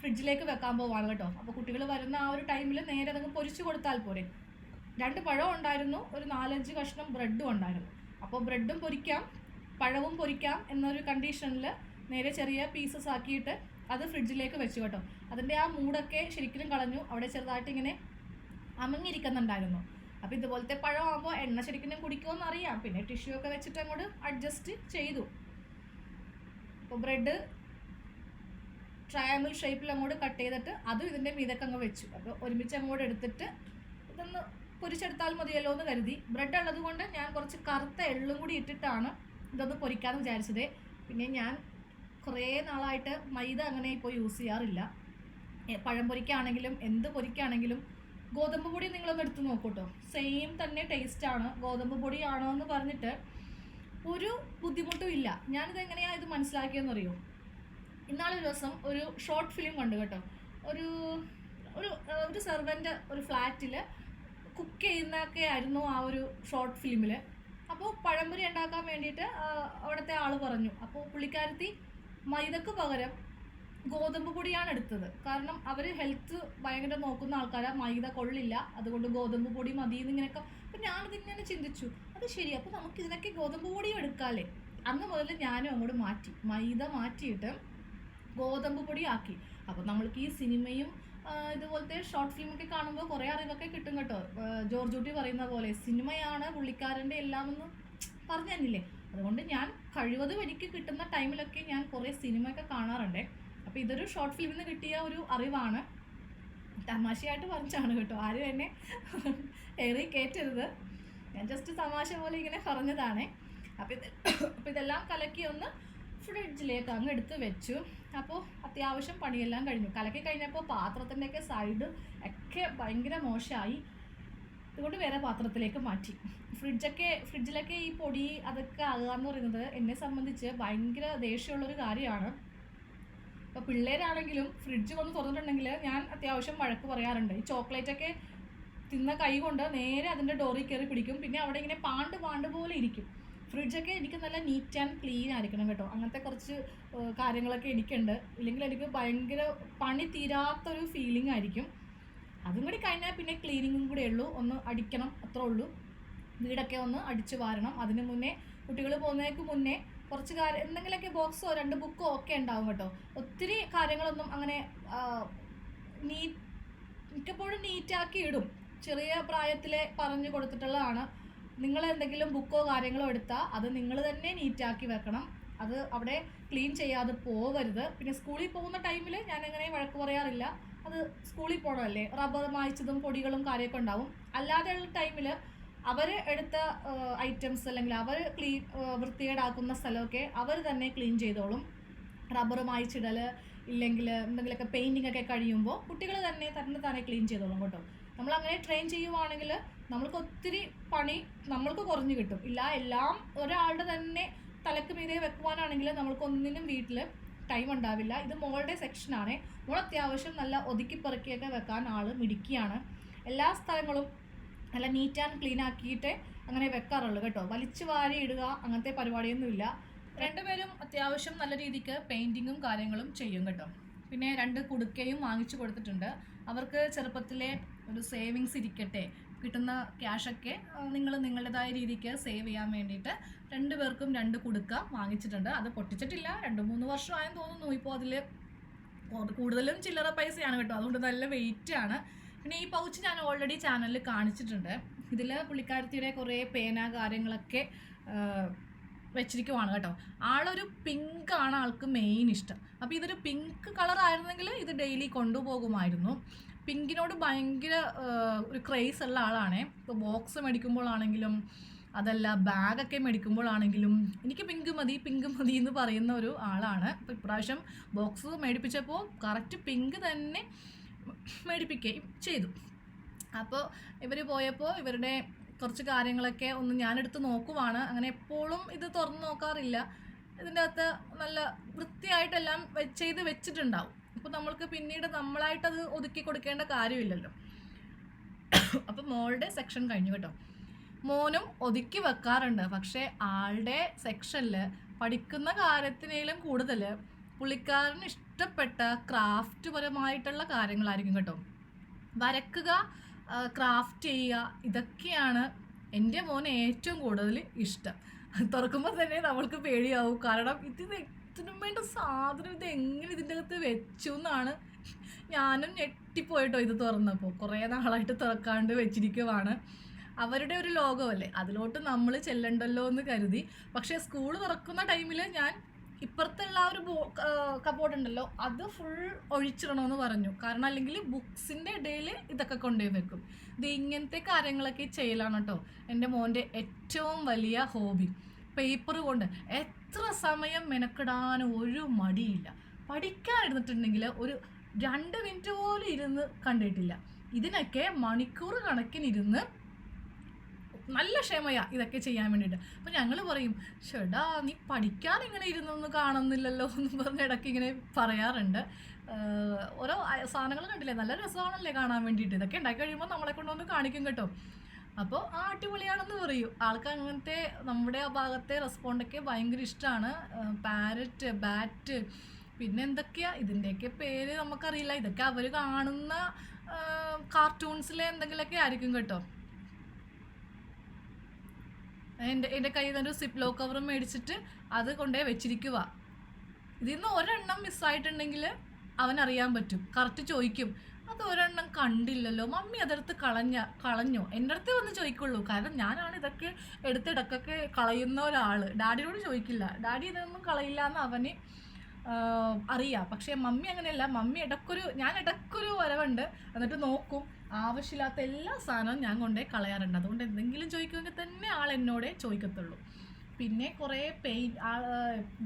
ഫ്രിഡ്ജിലേക്ക് വെക്കാൻ പോവാണ് കേട്ടോ. അപ്പോൾ കുട്ടികൾ വരുന്ന ആ ഒരു ടൈമിൽ നേരെ അതങ്ങ് പൊരിച്ചു കൊടുത്താൽ പോരെ. രണ്ട് പഴം ഉണ്ടായിരുന്നു ഒരു നാലഞ്ച് കഷ്ണം ബ്രെഡും ഉണ്ടായിരുന്നു. അപ്പോൾ ബ്രെഡും പൊരിക്കാം പഴവും പൊരിക്കാം എന്നൊരു കണ്ടീഷനിൽ നേരെ ചെറിയ പീസസ് ആക്കിയിട്ട് അത് ഫ്രിഡ്ജിലേക്ക് വെച്ചു കേട്ടോ. അതിന്റെ ആ മൂടൊക്കെ ശരിക്കും കളഞ്ഞു. അവിടെ ചെറുതായിട്ട് ഇങ്ങനെ അമങ്ങിയിരിക്കുന്നുണ്ടായിരുന്നു. അപ്പോൾ ഇതുപോലത്തെ പഴമാകുമ്പോൾ എണ്ണ ശരിക്കും കുടിക്കുമെന്ന് അറിയാം പിന്നെ ടിഷ്യൂ ഒക്കെ വെച്ചിട്ട് അങ്ങോട്ട് അഡ്ജസ്റ്റ് ചെയ്തു. അപ്പോൾ ബ്രെഡ് ട്രയാങ്കിൾ ഷേപ്പിൽ അങ്ങോട്ട് കട്ട് ചെയ്തിട്ട് അതും ഇതിന്റെ മീതൊക്കെ അങ്ങ് വെച്ചു. അപ്പോൾ ഒരുമിച്ച് അങ്ങോട്ട് എടുത്തിട്ട് ഇതൊന്ന് പൊരിച്ചെടുത്താൽ മതിയല്ലോ എന്ന് കരുതി. ബ്രെഡ് ഉള്ളത് കൊണ്ട് ഞാൻ കുറച്ച് കറുത്ത എള്ളും കൂടി ഇട്ടിട്ടാണ് ഇതൊന്ന് പൊരിക്കാമെന്ന് വിചാരിച്ചത്. പിന്നെ ഞാൻ കുറേ നാളായിട്ട് മൈദ അങ്ങനെ ഇപ്പോൾ യൂസ് ചെയ്യാറില്ല പഴം പൊരിക്കാണെങ്കിലും എന്ത് പൊരിക്കാണെങ്കിലും ഗോതമ്പ് പൊടി നിങ്ങളൊന്ന് എടുത്ത് നോക്കൂട്ടോ. സെയിം തന്നെ ടേസ്റ്റ് ആണ്. ഗോതമ്പ് പൊടിയാണോ എന്ന് പറഞ്ഞിട്ട് ഒരു ബുദ്ധിമുട്ടും ഇല്ല. ഞാനിത് എങ്ങനെയാണ് ഇത് മനസ്സിലാക്കിയെന്ന് അറിയോ? ഇന്നാളൊരു ദിവസം ഒരു ഷോർട്ട് ഫിലിം കണ്ടു കേട്ടോ. ഒരു ഒരു ഒരു സെർവന്റ് ഒരു ഫ്ലാറ്റിൽ കുക്ക് ചെയ്യുന്നൊക്കെ ആയിരുന്നു ആ ഒരു ഷോർട്ട് ഫിലിമിൽ അപ്പോൾ പഴംപൊരി ഉണ്ടാക്കാൻ വേണ്ടിയിട്ട് അവിടുത്തെ ആൾ പറഞ്ഞു. അപ്പോൾ പുള്ളിക്കാരത്തി മൈദക്ക് പകരം ഗോതമ്പ് പൊടിയാണ് എടുത്തത്. കാരണം അവർ ഹെൽത്ത് ഭയങ്കര നോക്കുന്ന ആൾക്കാരാണ് മൈദ കൊള്ളില്ല. അതുകൊണ്ട് ഗോതമ്പ് പൊടി മതി എന്നിങ്ങനെയൊക്കെ അപ്പം ഞാനിതിങ്ങനെ ചിന്തിച്ചു. അത് ശരി അപ്പോൾ നമുക്ക് ഇതിനൊക്കെ ഗോതമ്പ് പൊടിയും എടുക്കാമല്ലേ അന്ന് മുതൽ ഞാനും അങ്ങോട്ട് മാറ്റി. മൈദ മാറ്റിയിട്ട് ഗോതമ്പ് പൊടി ആക്കി അപ്പോൾ നമ്മൾക്ക് ഈ സിനിമയും ഇതുപോലത്തെ ഷോർട്ട് ഫിലിമൊക്കെ കാണുമ്പോൾ കുറേ അറിവൊക്കെ കിട്ടും കേട്ടോ. ആ, ജോർജ് കുട്ടി പറയുന്ന പോലെ സിനിമയാണ് പുള്ളിക്കാരന്റെ എല്ലാമെന്ന് പറഞ്ഞു തന്നില്ലേ അതുകൊണ്ട് ഞാൻ കഴിവതും എനിക്ക് കിട്ടുന്ന ടൈമിലൊക്കെ ഞാൻ കുറേ സിനിമയൊക്കെ കാണാറുണ്ട്. അപ്പോൾ ഇതൊരു ഷോർട്ട് ഫിലിമിൽ നിന്ന് കിട്ടിയ ഒരു അറിവാണ്. തമാശയായിട്ട് പറഞ്ഞാണ് കേട്ടോ. ആരും എന്നെ ഏറി കയറ്റരുത് ഞാൻ ജസ്റ്റ് തമാശ പോലെ ഇങ്ങനെ പറഞ്ഞതാണ്. അപ്പോൾ ഇത് ഇതെല്ലാം കലക്കി ഒന്ന് ഫ്രിഡ്ജിലേക്ക് അങ്ങ് എടുത്ത് വെച്ചു. അപ്പോൾ അത്യാവശ്യം പണിയെല്ലാം കഴിഞ്ഞു. കലക്കി കഴിഞ്ഞപ്പോൾ പാത്രത്തിന്റെയൊക്കെ സൈഡ് ഒക്കെ ഭയങ്കര മോശമായി. അതുകൊണ്ട് വേറെ പാത്രത്തിലേക്ക് മാറ്റി. ഫ്രിഡ്ജൊക്കെ ഫ്രിഡ്ജിലൊക്കെ ഈ പൊടി അതൊക്കെ ആകുക എന്ന് പറയുന്നത് എന്നെ സംബന്ധിച്ച് ഭയങ്കര ദേഷ്യമുള്ളൊരു കാര്യമാണ്. ഇപ്പോൾ പിള്ളേരാണെങ്കിലും ഫ്രിഡ്ജ് വന്ന് തുറന്നിട്ടുണ്ടെങ്കിൽ ഞാൻ അത്യാവശ്യം വഴക്ക് പറയാറുണ്ട്. ഈ ചോക്ലേറ്റ് ഒക്കെ തിന്ന കൈ കൊണ്ട് നേരെ അതിന്റെ ഡോറിൽ കയറി പിടിക്കും. പിന്നെ അവിടെ ഇങ്ങനെ പാണ്ട് പാണ്ട് പോലെ ഇരിക്കും. ഫ്രിഡ്ജൊക്കെ എനിക്ക് നല്ല നീറ്റ് ആൻഡ് ക്ലീൻ ആയിരിക്കണം കേട്ടോ. അങ്ങനത്തെ കുറച്ച് കാര്യങ്ങളൊക്കെ എനിക്കുണ്ട്. ഇല്ലെങ്കിൽ എനിക്ക് ഭയങ്കര പണി തീരാത്തൊരു ഫീലിംഗ് ആയിരിക്കും. അതും കൂടി കഴിഞ്ഞാൽ പിന്നെ ക്ലീനിങ്ങും കൂടെ ഉള്ളൂ. ഒന്ന് അടിക്കണം അത്രേ ഉള്ളൂ. വീടൊക്കെ ഒന്ന് അടിച്ചു വാരണം. അതിന് മുന്നേ കുട്ടികൾ പോകുന്നതിന് മുന്നേ കുറച്ച് കാര്യം എന്തെങ്കിലുമൊക്കെ ബോക്സോ രണ്ട് ബുക്കോ ഒക്കെ ഉണ്ടാവും കേട്ടോ. ഒത്തിരി കാര്യങ്ങളൊന്നും അങ്ങനെ മിക്കപ്പോഴും നീറ്റാക്കി ഇടും. ചെറിയ പ്രായത്തിലെ പറഞ്ഞു കൊടുത്തിട്ടുള്ളതാണ്. നിങ്ങൾ എന്തെങ്കിലും ബുക്കോ കാര്യങ്ങളോ എടുത്താൽ അത് നിങ്ങൾ തന്നെ നീറ്റാക്കി വെക്കണം. അത് അവിടെ ക്ലീൻ ചെയ്യാതെ പോകരുത്. പിന്നെ സ്കൂളിൽ പോകുന്ന ടൈമിൽ ഞാൻ അങ്ങനെ വഴക്ക് പറയാറില്ല. അത് സ്കൂളിൽ പോകണമല്ലേ റബ്ബർ മായ്ച്ചതും പൊടികളും കാര്യമൊക്കെ ഉണ്ടാവും. അല്ലാതെയുള്ള ടൈമിൽ അവർ എടുത്ത ഐറ്റംസ് അല്ലെങ്കിൽ അവർ ക്ലീൻ വൃത്തികേടാക്കുന്ന സ്ഥലമൊക്കെ അവർ തന്നെ ക്ലീൻ ചെയ്തോളും. റബ്ബർ മായ്ച്ചിടൽ ഇല്ലെങ്കിൽ എന്തെങ്കിലുമൊക്കെ പെയിന്റിംഗ് ഒക്കെ കഴിയുമ്പോൾ കുട്ടികൾ തന്നെ തന്നെ തന്നെ ക്ലീൻ ചെയ്തോളും കേട്ടോ. നമ്മൾ അങ്ങനെ ട്രെയിൻ ചെയ്യുവാണെങ്കിൽ നമ്മൾക്ക് ഒത്തിരി പണി നമ്മൾക്ക് കുറഞ്ഞു കിട്ടും. ഇല്ല എല്ലാം ഒരാളുടെ തന്നെ തലക്ക് മീതെ വെക്കുവാനാണെങ്കിൽ നമ്മൾക്ക് ഒന്നിനും വീട്ടിൽ ടൈം ഉണ്ടാവില്ല. ഇത് മോളുടെ സെക്ഷനാണ് മോൾ അത്യാവശ്യം നല്ല ഒതുക്കി പെറുക്കിയൊക്കെ വെക്കാൻ ആൾ മിടുക്കിയാണ്. എല്ലാ സ്ഥലങ്ങളും നല്ല നീറ്റ് ആൻഡ് ക്ലീൻ ആക്കിയിട്ട് അങ്ങനെ വെക്കാറുള്ളൂ കേട്ടോ. വലിച്ചു വാരി ഇടുക അങ്ങനത്തെ പരിപാടിയൊന്നുമില്ല. രണ്ടുപേരും അത്യാവശ്യം നല്ല രീതിക്ക് പെയിന്റിങ്ങും കാര്യങ്ങളും ചെയ്യും കേട്ടോ. പിന്നെ രണ്ട് കുടുക്കയും വാങ്ങിച്ചു കൊടുത്തിട്ടുണ്ട്. അവർക്ക് ചെറുപ്പത്തിലെ ഒരു സേവിങ്സ് ഇരിക്കട്ടെ. കിട്ടുന്ന ക്യാഷൊക്കെ നിങ്ങൾ നിങ്ങളുടേതായ രീതിക്ക് സേവ് ചെയ്യാൻ വേണ്ടിയിട്ട് രണ്ട് പേർക്കും രണ്ട് കുടുക്ക വാങ്ങിച്ചിട്ടുണ്ട്. അത് പൊട്ടിച്ചിട്ടില്ല. രണ്ട് മൂന്ന് വർഷമായെന്ന് തോന്നുന്നു. ഇപ്പോൾ അതിൽ കൂടുതലും ചില്ലറ പൈസയാണ് കേട്ടോ. അതുകൊണ്ട് നല്ല വെയിറ്റ് ആണ്. പിന്നെ ഈ പൗച്ച് ഞാൻ ഓൾറെഡി ചാനലിൽ കാണിച്ചിട്ടുണ്ട്. ഇതിൽ പുള്ളിക്കാരത്തിയുടെ കുറേ പേന കാര്യങ്ങളൊക്കെ വെച്ചിരിക്കുവാണ് കേട്ടോ. ആളൊരു പിങ്ക് ആണ് ആൾക്ക് മെയിൻ ഇഷ്ടം. അപ്പോൾ ഇതൊരു പിങ്ക് കളർ ആയിരുന്നെങ്കിൽ ഇത് ഡെയിലി കൊണ്ടുപോകുമായിരുന്നു. പിങ്കിനോട് ഭയങ്കര ഒരു ക്രേസ് ഉള്ള ആളാണ്. ഇപ്പോൾ ബോക്സ് മേടിക്കുമ്പോഴാണെങ്കിലും അതല്ല ബാഗൊക്കെ മേടിക്കുമ്പോഴാണെങ്കിലും എനിക്ക് പിങ്ക് മതി പിങ്ക് മതി എന്ന് പറയുന്ന ഒരു ആളാണ്. അപ്പോൾ ഇപ്രാവശ്യം ബോക്സ് മേടിപ്പിച്ചപ്പോൾ കറക്റ്റ് പിങ്ക് തന്നെ മേടിപ്പിക്കുകയും ചെയ്തു. അപ്പോൾ ഇവർ പോയപ്പോൾ ഇവരുടെ കുറച്ച് കാര്യങ്ങളൊക്കെ ഒന്ന് ഞാനെടുത്ത് നോക്കുവാണ്. അങ്ങനെ എപ്പോഴും ഇത് തുറന്ന് നോക്കാറില്ല. ഇതിന്റെ അകത്ത് നല്ല വൃത്തിയായിട്ടെല്ലാം ചെയ്ത് വെച്ചിട്ടുണ്ടാവും. അപ്പോൾ നമ്മൾക്ക് പിന്നീട് നമ്മളായിട്ട് അത് ഒതുക്കി കൊടുക്കേണ്ട കാര്യമില്ലല്ലോ. അപ്പോൾ മോളുടെ സെക്ഷൻ കഴിഞ്ഞു കേട്ടോ. മോനും ഒതുക്കി വെക്കാറുണ്ട്. പക്ഷേ ആളുടെ സെക്ഷനിൽ പഠിക്കുന്ന കാര്യത്തിനേലും കൂടുതൽ പുള്ളിക്കാരന് ഇഷ്ടപ്പെട്ട ക്രാഫ്റ്റ് പരമായിട്ടുള്ള കാര്യങ്ങളായിരിക്കും കേട്ടോ. വരക്കുക ക്രാഫ്റ്റ് ചെയ്യുക ഇതൊക്കെയാണ് എന്റെ മോന് ഏറ്റവും കൂടുതൽ ഇഷ്ടം. തുറക്കുമ്പോൾ തന്നെ നമ്മൾക്ക് പേടിയാവും. കാരണം ഇത് ഇതിനും വേണ്ട സാധനം ഇത് എങ്ങനെ ഇതിന്റെ അകത്ത് വെച്ചു എന്നാണ് ഞാനും ഞെട്ടിപ്പോയിട്ടോ ഇത് തുറന്നപ്പോൾ. കുറേ നാളായിട്ട് തുറക്കാണ്ട് വെച്ചിരിക്കുവാണ്. അവരുടെ ഒരു ലോകമല്ലേ? അതിലോട്ട് നമ്മൾ ചെല്ലണ്ടല്ലോ എന്ന് കരുതി. പക്ഷേ സ്കൂൾ തുറക്കുന്ന ടൈമിൽ ഞാൻ ഇപ്പുറത്തുള്ള ആ ഒരു കബോർഡ് ഉണ്ടല്ലോ അത് ഫുൾ ഒഴിച്ചിടണമെന്ന് പറഞ്ഞു. കാരണം അല്ലെങ്കിൽ ബുക്സിന്റെ ഇടയിൽ ഇതൊക്കെ കൊണ്ടുപോയി വെക്കും. ഇത് ഇങ്ങനത്തെ കാര്യങ്ങളൊക്കെ ചെയ്യലാണ് കേട്ടോ എന്റെ മോന്റെ ഏറ്റവും വലിയ ഹോബി. പേപ്പർ കൊണ്ട് എത്ര സമയം മെനക്കെടാൻ ഒരു മടിയില്ല. പഠിക്കാൻ ഇരുന്നിട്ടുണ്ടെങ്കിൽ ഒരു രണ്ട് മിനിറ്റ് പോലും ഇരുന്ന് കണ്ടിട്ടില്ല. ഇതിനൊക്കെ മണിക്കൂർ കണക്കിനിരുന്ന് നല്ല ക്ഷേമയ ഇതൊക്കെ ചെയ്യാൻ വേണ്ടിയിട്ട്. അപ്പം ഞങ്ങൾ പറയും ഷെടാ നീ പഠിക്കാൻ ഇങ്ങനെ ഇരുന്നൊന്നും കാണുന്നില്ലല്ലോ എന്ന് പറഞ്ഞ് ഇടയ്ക്ക് ഇങ്ങനെ പറയാറുണ്ട്. ഓരോ സാധനങ്ങൾ കണ്ടില്ലേ? നല്ല രസമാണല്ലേ കാണാൻ വേണ്ടിയിട്ട്. ഇതൊക്കെ ഉണ്ടാക്കി കഴിയുമ്പോൾ നമ്മളെ കൊണ്ടുവന്ന് കാണിക്കും കേട്ടോ. അപ്പോൾ ആ അടിപൊളിയാണെന്ന് പറയും. ആൾക്ക് അങ്ങനത്തെ നമ്മുടെ ആ ഭാഗത്തെ റെസ്പോണ്ടൊക്കെ ഭയങ്കര ഇഷ്ടമാണ് പാരറ്റ് ബാറ്റ് പിന്നെ എന്തൊക്കെയാ? ഇതിന്റെയൊക്കെ പേര് നമുക്കറിയില്ല. ഇതൊക്കെ അവർ കാണുന്ന കാർട്ടൂൺസിലെ എന്തെങ്കിലുമൊക്കെ ആയിരിക്കും കേട്ടോ. എന്റെ എന്റെ കയ്യിൽ നിന്ന് ഒരു സിപ്പ് ലോ കവറും മേടിച്ചിട്ട് അത് കൊണ്ടുപോയി വെച്ചിരിക്കുക ഇതിൽ നിന്ന് ഒരെണ്ണം മിസ്സായിട്ടുണ്ടെങ്കിൽ അറിയാൻ പറ്റും. കറക്റ്റ് ചോദിക്കും. അത് ഒരെണ്ണം കണ്ടില്ലല്ലോ. മമ്മി അതെടുത്ത് കളഞ്ഞ കളഞ്ഞോ? എന്റെ അടുത്ത് വന്ന് ചോദിക്കുള്ളൂ. കാരണം ഞാനാണ് ഇതൊക്കെ എടുത്തിടക്കൊക്കെ കളയുന്ന ഒരാൾ ഡാഡിയോട് ചോദിക്കില്ല. ഡാഡി ഇതൊന്നും കളയില്ല എന്ന് അവന് അറിയാം. പക്ഷേ മമ്മി അങ്ങനെയല്ല. മമ്മി ഇടക്കൊരു ഞാൻ ഇടക്കൊരു വരവുണ്ട്. എന്നിട്ട് നോക്കും. ആവശ്യമില്ലാത്ത എല്ലാ സാധനവും ഞാൻ കൊണ്ടേ കളയാറുണ്ട്. അതുകൊണ്ട് എന്തെങ്കിലും ചോദിക്കുമെങ്കിൽ തന്നെ ആൾ എന്നോടേ ചോദിക്കത്തുള്ളൂ. പിന്നെ കുറേ പെയിൻ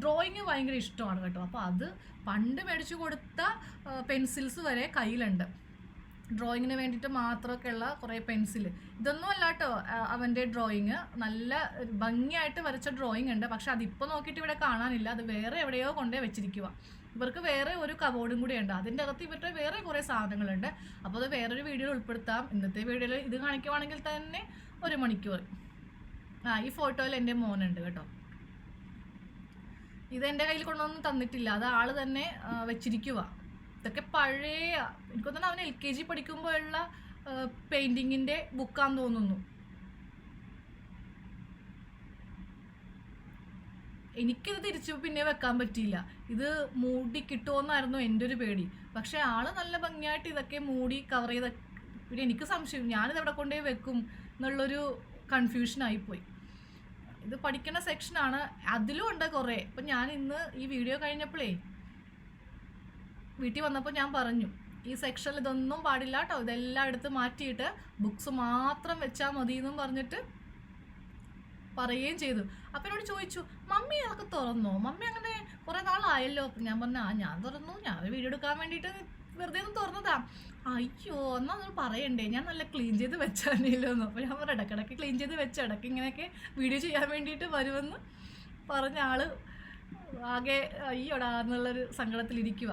ഡ്രോയിങ് ഭയങ്കര ഇഷ്ടമാണ് കേട്ടോ. അപ്പോൾ അത് പണ്ട് മേടിച്ചു കൊടുത്ത പെൻസിൽസ് വരെ കയ്യിലുണ്ട്. ഡ്രോയിങ്ങിന് വേണ്ടിയിട്ട് മാത്രമൊക്കെ ഉള്ള കുറേ പെൻസിൽ. ഇതൊന്നും അല്ല കേട്ടോ അവന്റെ ഡ്രോയിങ്. നല്ല ഭംഗിയായിട്ട് വരച്ച ഡ്രോയിങ് ഉണ്ട്. പക്ഷെ അതിപ്പോൾ നോക്കിയിട്ട് ഇവിടെ കാണാനില്ല. അത് വേറെ എവിടെയോ കൊണ്ടേ വെച്ചിരിക്കുക ഇവർക്ക് വേറെ ഒരു കബോർഡും കൂടി ഉണ്ട്. അതിന്റെ അകത്ത് ഇവരുടെ വേറെ കുറേ സാധനങ്ങളുണ്ട്. അപ്പോൾ അത് വേറൊരു വീഡിയോയിൽ ഉൾപ്പെടുത്താം. ഇന്നത്തെ വീഡിയോയിൽ ഇത് കാണിക്കുവാണെങ്കിൽ തന്നെ ഒരു മണിക്കൂർ. ആ ഈ ഫോട്ടോയിൽ എന്റെ മോനുണ്ട് കേട്ടോ. ഇത് എന്റെ കയ്യിൽ കൊണ്ടൊന്നും തന്നിട്ടില്ല. അത് ആൾ തന്നെ വെച്ചിരിക്കുക ഇതൊക്കെ പഴയ എനിക്ക് തോന്നുന്നു അവൻ എൽ കെ ജി പഠിക്കുമ്പോഴുള്ള പെയിന്റിങ്ങിന്റെ ബുക്കാന്ന് തോന്നുന്നു. എനിക്കിത് തിരിച്ചു പിന്നെ വെക്കാൻ പറ്റിയില്ല. ഇത് മൂടി കിട്ടുമോന്നായിരുന്നു എന്റെ ഒരു പേടി. പക്ഷെ ആൾ നല്ല ഭംഗിയായിട്ട് ഇതൊക്കെ മൂടി കവർ ചെയ്ത പിന്നെ എനിക്ക് സംശയം ഞാനിത് എവിടെ കൊണ്ടേ വെക്കും എന്നുള്ളൊരു കൺഫ്യൂഷൻ ആയിപ്പോയി. ഇത് പഠിക്കുന്ന സെക്ഷനാണ് അതിലും ഉണ്ട് കുറേ. ഇപ്പം ഞാൻ ഇന്ന് ഈ വീഡിയോ കഴിഞ്ഞപ്പോഴേ വീട്ടിൽ വന്നപ്പോൾ ഞാൻ പറഞ്ഞു ഈ സെക്ഷനിൽ ഇതൊന്നും പാടില്ല കേട്ടോ. ഇതെല്ലാം എടുത്ത് മാറ്റിയിട്ട് ബുക്സ് മാത്രം വെച്ചാൽ മതി എന്നും പറഞ്ഞിട്ട് പറയുകയും ചെയ്തു. അപ്പം എന്നോട് ചോദിച്ചു മമ്മി അതൊക്കെ തുറന്നോ? മമ്മി അങ്ങനെ കുറേ നാളായല്ലോ. അപ്പം ഞാൻ പറഞ്ഞു ആ ഞാൻ തുറന്നു. ഞാൻ വീഡിയോ എടുക്കാൻ വേണ്ടിയിട്ട് വെറുതെ ഒന്ന് തുറന്നതാ. അയ്യോ എന്നാ ഒന്ന് പറയണ്ടേ? ഞാൻ നല്ല ക്ലീൻ ചെയ്ത് വെച്ചാണല്ലോ എന്ന്. ഞാൻ പറഞ്ഞു ഇടക്കിടക്ക് ക്ലീൻ ചെയ്ത് വെച്ച. ഇടയ്ക്ക് ഇങ്ങനെയൊക്കെ വീഡിയോ ചെയ്യാൻ വേണ്ടിയിട്ട് വരുമെന്ന് പറഞ്ഞ ആൾ ആകെ അയ്യോടാ എന്നുള്ളൊരു സങ്കടത്തിലിരിക്കുക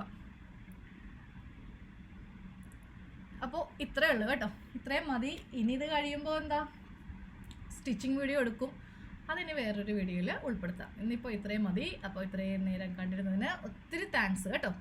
അപ്പോൾ ഇത്രയേ ഉള്ളൂ കേട്ടോ. ഇത്രയും മതി. ഇനി ഇത് കഴിയുമ്പോൾ എന്താ? സ്റ്റിച്ചിങ് വീഡിയോ എടുക്കും. അതിന് വേറൊരു വീഡിയോയിൽ ഉൾപ്പെടുത്താം. ഇന്നിപ്പോൾ ഇത്രയും മതി. അപ്പോൾ ഇത്രയും നേരം കണ്ടിരുന്നതിന് ഒത്തിരി താങ്ക്സ് കേട്ടോ.